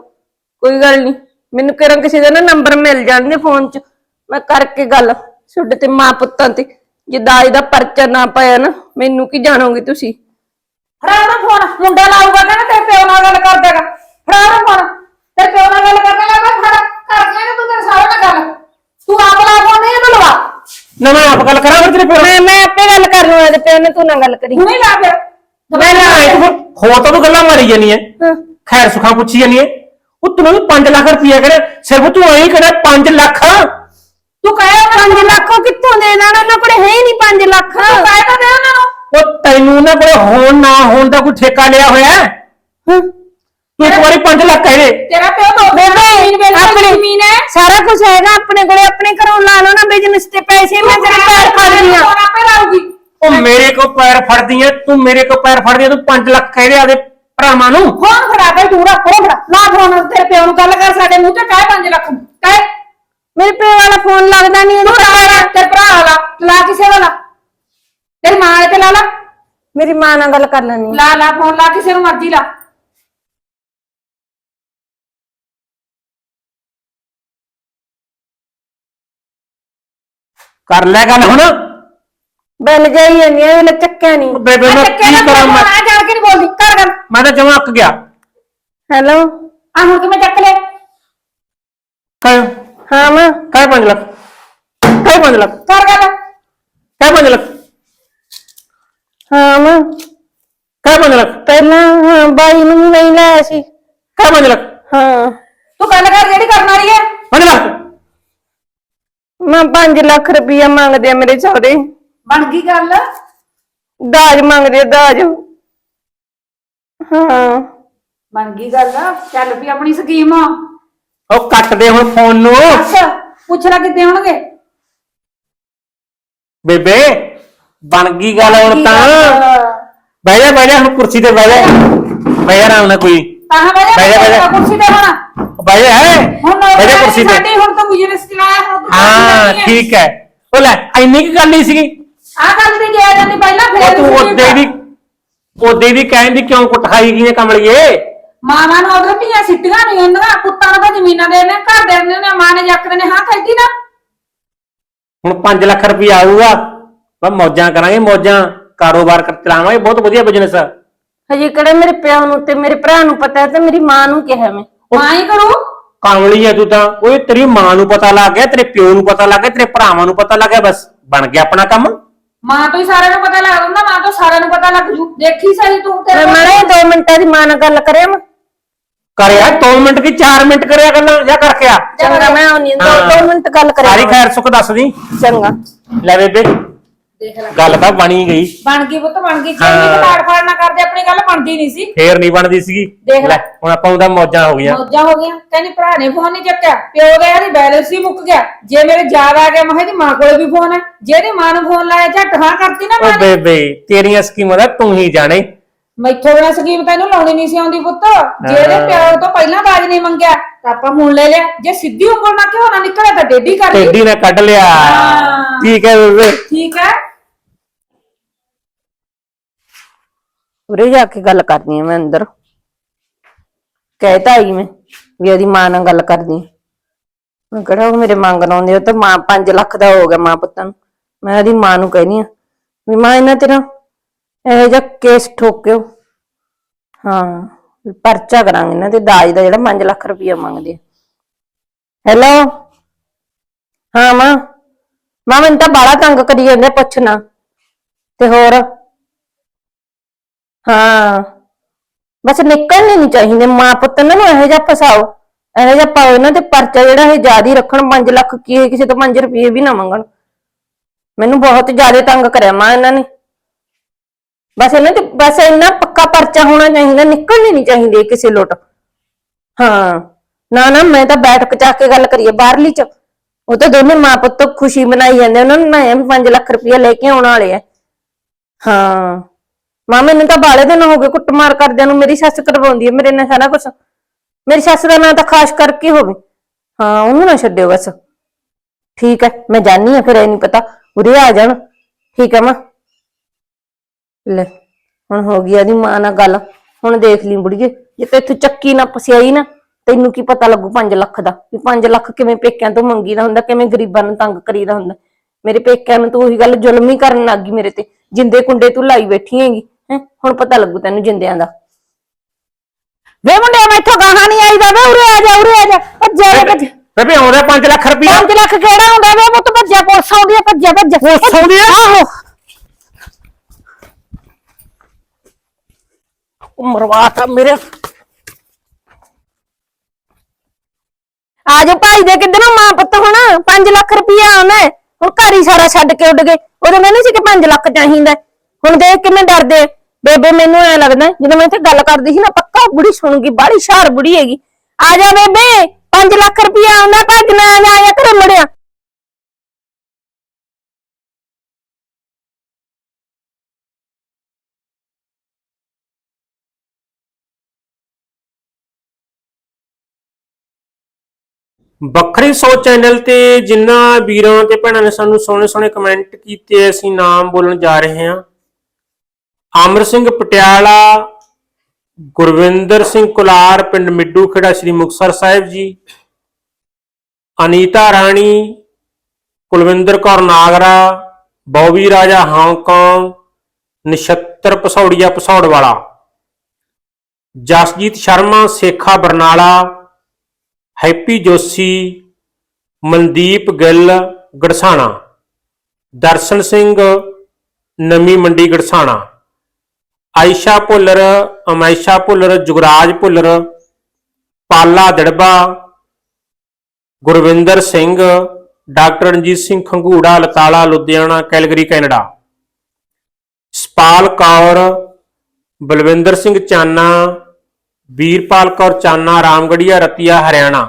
ਕੋਈ ਗੱਲ ਨਹੀਂ ਮੈਨੂੰ ਕਿਹੜਾ ਕਿਸੇ ਦਾ ਨਾ ਨੰਬਰ ਮਿਲ ਜਾਣਗੇ ਫੋਨ 'ਚ। ਮੈਂ ਕਰਕੇ ਗੱਲ ਛੁੱਡ ਤੇ ਮਾਂ ਪੁੱਤਾਂ ਤੇ ਜੇ ਦਾਜ ਦਾ ਪਰਚਾ ਨਾ ਪਾਇਆ ਨਾ ਮੈਨੂੰ ਕੀ ਜਾਣੋਗੇ ਤੁਸੀਂ? ਫੜਾ ਨਾ ਫੋਨ ਮੁੰਡਾ ਲਾਊਗਾ ਕਹਿੰਦਾ ਤੇਰੇ ਪਿਓ ਨਾਲ ਗੱਲ ਕਰਦਾਗਾ ਫੜਾ ਨਾ ਫੋਨ ਤੇਰੇ ਪਿਓ ਨਾਲ ਗੱਲ ਕਰਦਾ ਲੱਗਾ ਫੜ ਕਰ ਕੇ ਤੂੰ ਤੇਰੇ ਸਾਰੇ ਨਾਲ ਗੱਲ। ਤੂੰ ਆਪ ਲਾ ਫੋਨ ਨਹੀਂ ਇਹਨੂੰ ਲਵਾ। ਨਾ ਮੈਂ ਆਪ ਗੱਲ ਕਰਾਂ ਫਿਰ ਤੇਰੇ ਪਿਓ ਮੈਂ ਮੈਂ ਆਪੇ ਗੱਲ ਕਰ ਲਵਾਂ ਤੇ ਪਿਓ ਨੇ ਤੂੰ ਨਾ ਗੱਲ ਕਰੀ। ਹੁਣੇ ਲਾ ਫਿਰ। ਮੈਂ ਨਾ ਆਏ ਤੂੰ ਹੋਰ ਤਾਂ ਤੂੰ ਗੱਲਾਂ ਮਾਰੀ ਜਾਨੀ ਐ। ਖੈਰ ਸੁਖਾਂ ਪੁੱਛੀ ਜਾਨੀ ਐ। ਉਹ ਤੈਨੂੰ ਵੀ 5 ਲੱਖ ਰੁਪਇਆ ਕਰੇ ਸਿਰਫ ਤੂੰ ਐਂ ਕਰੇ 5 ਲੱਖ। ਤੂੰ ਕਹੇ 5 ਲੱਖ ਉਹ ਕਿੱਥੋਂ ਦੇ ਦੇਣਾ? ਉਹਨਾਂ ਕੋਲੇ ਹੈ ਹੀ ਨਹੀਂ 5 ਲੱਖ। ਤੂੰ ਕਹੇ ਤਾਂ ਦੇ ਉਹਨਾਂ ਨੂੰ। ਉਹ ਤੈਨੂੰ ਉਹਨਾਂ ਕੋਲੇ ਹੋਣ ਨਾ ਹੋਣ ਦਾ ਕੋਈ ਠੇਕਾ ਲਿਆ ਹੋਇਆ? ਹੈ? ਹਾਂ। ਤੂੰ ਇੱਕ ਵਾਰੀ 5 ਲੱਖ ਕਹਿ ਦੇ। ਤੇਰਾ ਪਿਓ ਤਾਂ ਬੇਬੇ ਆਪਣੀ ਜ਼ਮੀਨ ਹੈ। ਸਾਰਾ ਕੁਝ ਹੈਗਾ ਆਪਣੇ ਕੋਲੇ ਆਪਣੇ ਘਰੋਂ ਲਾ ਲਓ ਨਾ ਬਿਜ਼ਨਸ ਤੇ ਪੈਸੇ ਮੈਂ ਤੇਰੇ ਪੈਰ ਲਿਆ ਫੋਨ ਆਪੇ ਲਾਊਗੀ। ਉਹ ਮੇਰੇ ਕੋ ਪੈਰ ਫੜਦੀ ਐ ਤੂੰ ਮੇਰੇ ਕੋ ਪੈਰ ਫੜਦੀ ਐ ਤੂੰ 5 ਲੱਖ ਕਹਿ ਦੇ ਆਦੇ ਭਰਾਵਾਂ ਨੂੰ। ਫੋਨ ਫੜਾ ਤੂੰ ਰੱਖ ਫੋਨ ਫੜਾ। ਲਾ ਫੋਨ ਤੇਰੇ ਪਿਓ ਨੂੰ ਗੱਲ ਕਰ ਸਾਡੇ ਮੂੰਹ ਤੇ ਕਹਿ 5 ਲੱਖ ਕਹਿ। ਮੇਰੇ ਪਿਓ ਵਾਲਾ ਫੋਨ ਲੱਗਦਾ ਨਹੀਂ ਉਹਨੂੰ ਤੂੰ ਲਾ ਲਾ ਤੇਰੇ ਭਰਾ ਵਾਲਾ ਲਾ ਕਿਸੇ ਵਾਲਾ। ਤੇਰੀ ਮਾਂ ਤੇ ਲਾ ਲਾ। ਮੇਰੀ ਮਾਂ ਨਾਲ ਗੱਲ ਕਰ ਲੈਣੀ ਲਾ ਲਾ ਫੋਨ ਲਾ ਕਿਸੇ ਨੂੰ ਮਰਜ਼ੀ ਲਾ। ਕਰ ਲੈ ਗੱਲ ਹੁਣ। ਬੈਲ ਜਾਈ ਐ ਉਹਨੇ ਚੱਕਿਆ ਨਹੀਂ ਬੇਬੇ ਮੈਂ ਕੀ ਨਾ ਕਰਾਂ ਮੈਂ ਆ ਜਾਣ ਕੇ ਨਹੀਂ ਬੋਲਦੀ ਕਰ ਗੱਲ ਮੈਂ ਤਾਂ ਜਮਾ ਅੱਕ ਗਿਆ। ਹੈਲੋ? ਆ ਹੁਣ ਕਿਵੇਂ ਚੱਕ ਲੈ ਕਹਿ। ਹਾਂ ਮਾਂ। ਕਹਿ 5 ਲੱਖ। ਕਹਿ 5 ਲੱਖ। ਕਰ ਗੱਲ ਕਹਿ 5 ਲੱਖ। ਹਾਂ ਮਾਂ। ਕਹਿ 5 ਲੱਖ। ਪਹਿਲਾਂ ਹਾਂ ਬਾਈ ਨੂੰ ਵੀ ਨਹੀਂ ਲਾਇਆ ਸੀ। ਕਹਿ 5 ਲੱਖ। ਹਾਂ। ਤੂੰ ਗੱਲ ਕਰ ਜਿਹੜੀ ਕਰਨ ਵਾਲੀ ਹੈ 5 ਲੱਖ। ਮੈਂ 5 ਲੱਖ ਰੁਪਇਆ ਮੰਗਦੇ ਆ ਮੇਰੇ ਸਹੁਰੇ ਬਣ ਗਈ ਗੱਲ? ਦਾਜ ਮੰਗਦੇ ਆ, ਦਾਜ। ਹਾਂ। ਬਣ ਗਈ ਗੱਲ? ਚੱਲ ਵੀ ਆਪਣੀ ਸਕੀਮ। ਉਹ ਕੱਟ ਦੇ ਹੁਣ ਫੋਨ ਨੂੰ। ਅੱਛਾ ਪੁੱਛ ਲੈ ਕਿੱਦੇ ਹੋਣਗੇ? ਬੇਬੇ ਬਣ ਗਈ ਗੱਲ ਹੁਣ ਤਾਂ। ਬਹਿ ਜਾ ਬਹਿ ਜਾ ਹੁਣ ਕੁਰਸੀ ਤੇ ਬਹਿ ਜਾ। ਬਹਿ ਜਾ ਆਰਾਮ ਨਾਲ ਕੋਈ। ਤਾਂ ਬਹਿ ਜਾ, ਬਹਿ ਜਾ। ਕੁਰਸੀ ਤੇ ਹੁਣ। ਬਹਿ ਜਾ ਹੈ। ਹੁਣ ਬਹਿ ਜਾ ਕੁਰਸੀ ਤੇ। ਸਾਡੀ ਹੁਣ ਤਾਂ ਚਲਾਇਆ ਹੁਣ ਤੂੰ ਹਾਂ ਠੀਕ ਹੈ। ਉਹ ਲੈ ਇੰਨੀ ਕੀ ਗੱਲ ਨਹੀਂ ਸੀਗੀ। ਆ ਗੱਲ ਤੇ ਗਿਆ ਜਾਂਦੀ ਪਹਿਲਾਂ ਉਹ ਫੇਰ ਤੂੰ ਉਹਦੇ ਵੀ ਉਹਦੇ ਵੀ ਕਹਿੰਦੀ ਕਿਉਂ ਕੁੱਟਾਈ ਗਈਆਂ ਕਮਲੀਏ? ਮਾਵਾਂ ਨੂੰ ਉਧਰ ਧੀਆਂ ਸਿੱਟੀਆਂ ਨਹੀਂ ਹੁੰਦੀਆਂ ਪੁੱਤਾਂ ਨੂੰ ਤਾਂ ਜ਼ਮੀਨਾਂ ਦੇ ਨੇ ਘਰ ਦੇ ਨੇ ਨੇ ਮਾਂ ਨੇ ਜੱਕਦੇ ਨੇ ਹਾਂ ਕਹਿੰਦੀ ਨਾ। ਹੁਣ 5 ਲੱਖ ਰੁਪਏ ਆਊਗਾ ਬਸ ਮੌਜਾਂ ਕਰਾਂਗੇ ਮੌਜਾਂ ਕਾਰੋਬਾਰ ਕਰ ਚਲਾਵਾਂਗੇ ਬਹੁਤ ਵਧੀਆ ਬਿਜ਼ਨਸ ਆ। ਹਜੇ ਕਿਹੜਾ ਮੇਰੇ ਪਿਓ ਨੂੰ ਤੇ ਮੇਰੇ ਭਰਾ ਨੂੰ ਪਤਾ ਹੈ ਤੇ ਮੇਰੀ ਮਾਂ ਨੂੰ ਕਿਹਾ ਮੈਂ। ਮਾਂ ਹੀ ਕਰੂ? ਕਾਮਲੀ ਆ ਤੂੰ ਤਾਂ ਓਏ ਤੇਰੀ ਮਾਂ ਨੂੰ ਪਤਾ ਲੱਗ ਗਿਆ ਤੇਰੇ ਪਿਓ ਨੂੰ ਪਤਾ ਲੱਗ ਗਿਆ ਤੇਰੇ ਭਰਾਵਾਂ ਨੂੰ ਪਤਾ ਲੱਗ ਗਿਆ ਬਸ ਬਣ ਗਿਆ ਆਪਣਾ ਕੰਮ। ਮਾਂ ਤੋਂ ਹੀ ਸਾਰਿਆਂ ਨੂੰ ਪਤਾ ਲੱਗ ਜਾਂਦਾ ਮਾਂ ਤੋਂ ਸਾਰਿਆਂ ਨੂੰ ਪਤਾ ਲੱਗ ਜੂ। ਦੇਖੀ ਸਹੀ ਤੂੰ ਮੈਂ ਤੇਰੇ ਮਾੜੇ 2 ਮਿੰਟਾਂ ਦੀ ਮਾਂ ਨਾਲ ਗੱਲ ਕਰਿਆ ਮੈਂ। ਕਰਿਆ 2 ਮਿੰਟ ਕੀ 4 ਮਿੰਟ ਕਰਿਆ ਗੱਲਾਂ ਜਾਂ ਕਰਕੇ ਆ ਚੰਗਾ ਮੈਂ ਆਉਣੀ ਦੋ ਹਾਂ। ਦੋ ਮਿੰਟ ਗੱਲ ਸਾਰੀ ਕਰਿਆ ਖੈਰ ਸੁੱਖ ਦੱਸ ਦੀ। ਚੰਗਾ। ਲੈ ਬੇਬੇ। ਦੇਖ ਲੈ। ਗੱਲ ਤਾਂ ਬਣੀ ਗਈ। ਬਣ ਗਈ ਪੁੱਤ ਬਣ ਗਈ। ਜੇ ਹਾਂ। ਕਟਾੜ ਫਾੜ ਨਾ ਕਰਦੇ ਆਪਣੀ ਗੱਲ ਬਣਦੀ ਨਹੀਂ ਸੀ। ਫੇਰ ਨਹੀਂ ਬਣਦੀ ਸੀਗੀ। ਦੇਖ ਲੈ। ਹੁਣ ਆਪਾਂ ਉਹਦਾ ਮੌਜਾਂ ਹੋ ਗਈਆਂ। ਮੌਜਾਂ ਹੋ ਗਈਆਂ। ਕਹਿੰਦੀ ਭਰਾ ਨੇ ਫੋਨ ਨਹੀਂ ਚੱਕਿਆ। ਪਿਓ ਦਾ ਇਹਦੀ ਬੈਲੈਂਸ ਹੀ ਮੁੱਕ ਗਿਆ। ਜੇ ਮੇਰੇ ਯਾਦ ਆ ਗਿਆ ਮੈਂ ਕਿਹਾ ਇਹਦੀ ਮਾਂ ਕੋਲੇ ਵੀ ਫੋਨ ਹੈ। ਜੇ ਇਹਦੀ ਮਾਂ ਨੂੰ ਫੋਨ ਲਾਇਆ ਝੱਟ ਹਾਂ ਕਰਤੀ ਨਾ ਮਾਂ ਓ ਬੇਬੇ ਤੇਰੀਆਂ ਸਕੀਮਾਂ ਦਾ ਤੂੰ ਹੀ ਜਾਣੇ। ਮੈਥੋਂ ਬਿਨਾ ਸਕੀਮ ਤੈਨੂੰ ਲਾਉਣੀ ਨਹੀਂ ਸੀ ਆਉਂਦੀ ਪੁੱਤ। ਜੇ ਇਹਦੇ ਪਿਓ ਤੋਂ ਪਹਿਲਾਂ ਦਾਜ ਨਹੀਂ ਮੰਗਿਆ ਤਾਂ ਆਪਾਂ ਹੁਣ ਲੈ ਲਿਆ। ਜੇ ਸਿੱਧੀ ਉਂਗਲ ਨਾਲ ਕਿਉਂ ਨਾ ਨਿਕਲਿਆ ਤਾਂ ਡੇਢੀ ਕਰ ਲਈ। ਟੇਡੀ ਨੇ ਕੱਢ ਲਿਆ। ਹਾਂ। ਠੀਕ ਹੈ ਬੇਬੇ। ਠੀਕ ਹੈ। ਉਰੇ ਜਾ ਕੇ ਗੱਲ ਕਰਨੀ ਹੈ ਮੈਂ ਅੰਦਰ। ਕਹਿਤਾ ਆਈ ਮੈਂ ਵੀ ਉਹਦੀ ਮਾਂ ਨਾਲ ਗੱਲ ਕਰਨੀ ਹੈ। ਮੈਂ ਕਿਹੜਾ ਉਹ ਮੇਰੇ ਮੰਗਣ ਆਉਂਦੇ ਉਹ ਤਾਂ ਮਾਂ 5 ਲੱਖ ਦਾ ਹੋ ਗਿਆ ਮਾਂ ਪੁੱਤਾਂ ਨੂੰ। ਮੈਂ ਉਹਦੀ ਮਾਂ ਨੂੰ ਕਹਿਨੀ ਆ ਵੀ ਮਾਂ, ਇਹਨਾਂ ਤੇ ਨਾ ਜਿਹਾ ਕੇਸ ਠੋਕਿਓ। ਹਾਂ ਪਰਚਾ ਕਰਾਂਗੇ ਇਹਨਾਂ ਤੇ ਦਾਜ ਦਾ ਜਿਹੜਾ 5 ਲੱਖ ਰੁਪਇਆ ਮੰਗਦੇ ਹੈਲੋ ਹਾਂ ਮਾਂ। ਮਾਂ, ਮੈਨੂੰ ਤਾਂ ਬਾਲਾ ਤੰਗ ਕਰੀ ਜਾਂਦੇ ਪੁੱਛਣਾ। ਤੇ ਹੋਰ? ਹਾਂ। ਬਸ ਨਿਕਲਣੇ ਨਹੀਂ ਚਾਹੀਦੇ ਮਾਂ ਪੁੱਤ ਨੂੰ ਇਹੋ ਜਿਹਾ ਫਸਾਓ ਇਹੋ ਜਿਹਾ ਪਾਓ ਇਹਨਾਂ ਤੇ ਪਰਚਾ ਜਿਹੜਾ ਇਹ ਜ਼ਿਆਦਾ ਰੱਖਣ 5 ਲੱਖ ਕੀ ਹੈ, ਕਿਸੇ ਤੋਂ 5 ਰੁਪਏ ਵੀ ਨਾ ਮੰਗਣ। ਮੈਨੂੰ ਬਹੁਤ ਜ਼ਿਆਦਾ ਤੰਗ ਕਰਿਆ ਮਾਂ ਇਹਨਾਂ ਨੇ। ਬਸ ਇਹਨਾਂ ਤੇ ਬਸ ਇੰਨਾ ਪੱਕਾ ਪਰਚਾ ਹੋਣਾ ਚਾਹੀਦਾ ਨਿਕਲਣੇ ਨਹੀਂ ਚਾਹੀਦੇ ਕਿਸੇ ਲੋਟ। ਹਾਂ ਨਾ ਨਾ ਮੈਂ ਤਾਂ ਬੈਠ ਕੇ ਕੇ ਗੱਲ ਕਰੀਏ ਬਾਹਰਲੀ ਚ। ਉਹ ਤਾਂ ਦੋਨੇ ਮਾਂ ਪੁੱਤ ਖੁਸ਼ੀ ਮਨਾਈ ਜਾਂਦੇ ਉਹਨਾਂ ਨੂੰ ਨਾ 5 ਲੱਖ ਰੁਪਏ ਲੈ ਕੇ ਆਉਣ ਵਾਲੇ ਆ। ਹਾਂ। ਮਾਂ ਮੈਨੂੰ ਤਾਂ ਬਾਲੇ ਦਿਨ ਹੋ ਗਏ ਕੁੱਟਮਾਰ ਕਰਦਿਆਂ ਨੂੰ, ਮੇਰੀ ਸੱਸ ਕਰਵਾਉਂਦੀ ਹੈ ਮੇਰੇ ਨਾਲ ਸਾਰਾ ਕੁਝ ਮੇਰੀ ਸੱਸ ਦਾ ਨਾਂ ਤਾਂ ਖਾਸ ਕਰਕੇ ਹੋਵੇ। ਹਾਂ, ਉਹਨੂੰ ਨਾ ਛੱਡਿਓ ਬਸ। ਠੀਕ ਹੈ, ਮੈਂ ਜਾਣੀ ਆ ਫਿਰ, ਇਹ ਨਹੀਂ ਪਤਾ। ਉਰੇ ਆ ਜਾਣ। ਠੀਕ ਹੈ ਮਾਂ। ਲੈ, ਹੁਣ ਹੋ ਗਈ ਇਹਦੀ ਮਾਂ ਨਾਲ ਗੱਲ। ਹੁਣ ਦੇਖ ਲਈ ਬੁੜੀਏ, ਜੇ ਤੇ ਇੱਥੇ ਚੱਕੀ ਨਾ ਪਸਿਆਈ ਨਾ, ਤੈਨੂੰ ਕੀ ਪਤਾ ਲੱਗੂ 5 ਲੱਖ ਦਾ? ਵੀ 5 ਲੱਖ ਕਿਵੇਂ ਪੇਕਿਆਂ ਤੋਂ ਮੰਗੀਦਾ ਹੁੰਦਾ, ਕਿਵੇਂ ਗਰੀਬਾਂ ਨੂੰ ਤੰਗ ਕਰੀਦਾ ਹੁੰਦਾ? ਮੇਰੇ ਪੇਕਿਆਂ ਨੂੰ ਤੂੰ ਉਹੀ ਗੱਲ ਜ਼ੁਲਮ ਹੀ ਕਰਨ ਲੱਗ ਗਈ ਮੇਰੇ ਤੇ। ਜਿੰਦੇ ਕੁੰਡੇ ਤੂੰ ਲਾਈ ਬੈਠੀ ਹੈਗੀ। ਹੈਂ? ਹੁਣ ਪਤਾ ਲੱਗੂ ਤੈਨੂੰ ਜਿੰਦਿਆਂ ਦਾ। ਵੇ ਮੁੰਡੇ ਮੈਥੋਂ ਗਾਹਾਂ ਨਹੀਂ ਆਈਦਾ। ਵੇ ਉਰੇ ਆ ਜਾ ਉਰੇ ਆ ਜਾ। ਭੱਜਿਆ ਵੇ ਭੱਜ ਬੇਬੇ ਆਉਂਦਾ 5 ਲੱਖ ਰੁਪਇਆ 5 ਲੱਖ ਕਿਹੜਾ ਹੁੰਦਾ ਵੇ ਪੁੱਤ ਭੱਜਿਆ ਪੁਲਿਸ ਆਉਂਦੀ ਆ ਭੱਜਿਆ ਭੱਜਿਆ। ਪੁਲਿਸ ਆਉਂਦੀ ਆ? ਆਹੋ। ਮਰਵਾਤਾ ਮੇਰੇ। ਆ ਜਾ ਭਾਈ ਦੇ ਕਿੱਧਰ ਨੂੰ ਮਾਂ ਪੁੱਤ ਹੁਣ? 5 ਲੱਖ ਰੁਪਇਆ ਆਉਣਾ ਹੈ। ਹੁਣ ਘਰ ਹੀ ਸਾਰਾ ਛੱਡ ਕੇ ਉੱਡ ਗਏ। ਉਦੋਂ ਮੈਨੂੰ ਸੀ ਕਿ 5 ਲੱਖ ਚਾਹੀਦਾ। ਹੈ। ਹੁਣ ਦੇਖ ਕਿਵੇਂ ਡਰਦੇ। ਬੇਬੇ, ਮੈਨੂੰ ਐ ਲੱਗਦਾ ਜਦੋਂ ਮੈਂ ਇੱਥੇ ਗੱਲ ਕਰਦੀ ਸੀ ਨਾ, ਪੱਕਾ ਬੁੜੀ ਸੁਣੂਗੀ ਬਾੜੀ ਹੁਸ਼ਿਆਰ ਬੁੜੀ ਹੈਗੀ। ਆ ਜਾ ਬੇਬੇ 5 ਲੱਖ ਰੁਪਇਆ ਆਉਂਦਾ ਭੱਜ ਆ ਜਾ ਆਇਆ ਘਰੇ ਮੜਿਆ। ਵੱਖਰੀ ਸੋਚ ਚੈਨਲ ਤੇ ਜਿਨ੍ਹਾਂ ਵੀਰਾਂ ਤੇ ਭੈਣਾਂ ਨੇ ਸਾਨੂੰ ਸੋਹਣੇ ਸੋਹਣੇ ਕਮੈਂਟ ਕੀਤੇ, ਅਸੀਂ ਨਾਮ ਬੋਲਣ ਜਾ ਰਹੇ ਹਾਂ। ਅਮਰ ਸਿੰਘ ਪਟਿਆਲਾ, ਗੁਰਵਿੰਦਰ ਸਿੰਘ ਕੁਲਾਰ, ਪਿੰਡ ਮਿੱਡੂ ਖੇੜਾ, ਸ੍ਰੀ ਮੁਕਤਸਰ ਸਾਹਿਬ ਜੀ, ਅਨੀਤਾ ਰਾਣੀ, ਕੁਲਵਿੰਦਰ ਕੌਰ ਨਾਗਰਾ, ਬੌਬੀ ਰਾਜਾ ਹਾਂਗਕਾਂਗ ਨਛੱਤਰ ਪਸੌੜੀਆ ਪਸੌੜ ਵਾਲਾ ਜਸਜੀਤ ਸ਼ਰਮਾ, ਸੇਖਾ ਬਰਨਾਲਾ, ਹੈਪੀ ਜੋਸ਼ੀ, ਮਨਦੀਪ ਗਿੱਲ, ਗੜਸਾਣਾ, ਦਰਸ਼ਨ ਸਿੰਘ ਨਵੀਂ ਮੰਡੀ, ਗੜਸਾਣਾ। Ayesha Bhullar, ਅਮੈਸ਼ਾ Bhullar, Jugraj Bhullar, Pala Darba, Gurwinder Singh, doctor Ranjit Singh Khangura, Latala, Ludhiana, Calgary, Canada. Sapal Kaur, Balwinder Singh Chana, Veerpal Kaur Chana Ramgarhia Ratia, Haryana.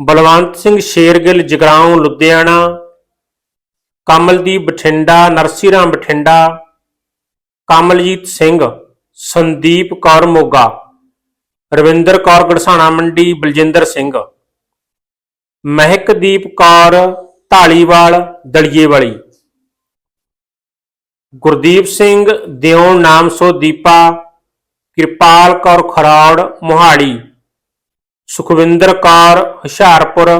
Balwant Singh Shergill, Jagraon, Ludhiana. Kamaldeep Bathinda, Narsiram Bathinda. Kamaljit Singh, Sandeep Kaur Moga, Ravinder Kaur Garhsana Mandi, Baljinder Singh. Mehakdeep Kaur Dhaliwal ਦਲੀਏ ਵਾਲੀ ਗੁਰਦੀਪ ਸਿੰਘ ਦਿਉਣ ਨਾਮ ਸੋ ਦੀਪਾ, ਕਿਰਪਾਲ ਕੌਰ ਖਰੌੜ ਮੁਹਾੜੀ ਸੁਖਵਿੰਦਰ ਕੌਰ, ਹੁਸ਼ਿਆਰਪੁਰ।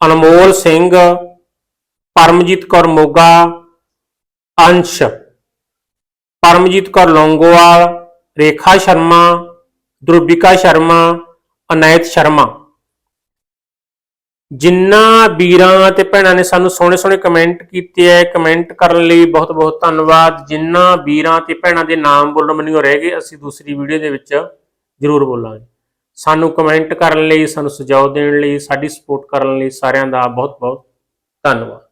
ਅਨਮੋਲ ਸਿੰਘ, ਪਰਮਜੀਤ ਕੌਰ ਮੋਗਾ, ਅੰਸ਼। ਪਰਮਜੀਤ ਕੌਰ ਲੌਂਗੋਵਾਲ, ਰੇਖਾ ਸ਼ਰਮਾ ਧਰੁਵਿਕਾ ਸ਼ਰਮਾ, ਅਨੈਤ ਸ਼ਰਮਾ। ਜਿਨ੍ਹਾਂ ਵੀਰਾਂ ਤੇ ਭੈਣਾਂ ਨੇ ਸਾਨੂੰ ਸੋਹਣੇ ਸੋਹਣੇ ਕਮੈਂਟ ਕੀਤੇ ਐ ਕਮੈਂਟ ਕਰਨ ਲਈ ਬਹੁਤ ਬਹੁਤ ਧੰਨਵਾਦ। ਜਿੰਨਾ ਵੀਰਾਂ ਤੇ ਭੈਣਾਂ ਦੇ ਨਾਮ ਬੋਲਣ ਮੈਨੂੰ ਰਹਿ ਗਏ, ਅਸੀਂ ਦੂਸਰੀ ਵੀਡੀਓ ਦੇ ਵਿੱਚ ਜ਼ਰੂਰ ਬੋਲਾਂਗੇ। ਸਾਨੂੰ ਕਮੈਂਟ ਕਰਨ ਲਈ, ਸਾਨੂੰ ਸੁਝਾਅ ਦੇਣ ਲਈ, ਸਾਡੀ ਸਪੋਰਟ ਕਰਨ ਲਈ ਸਾਰਿਆਂ ਦਾ ਬਹੁਤ ਬਹੁਤ ਧੰਨਵਾਦ।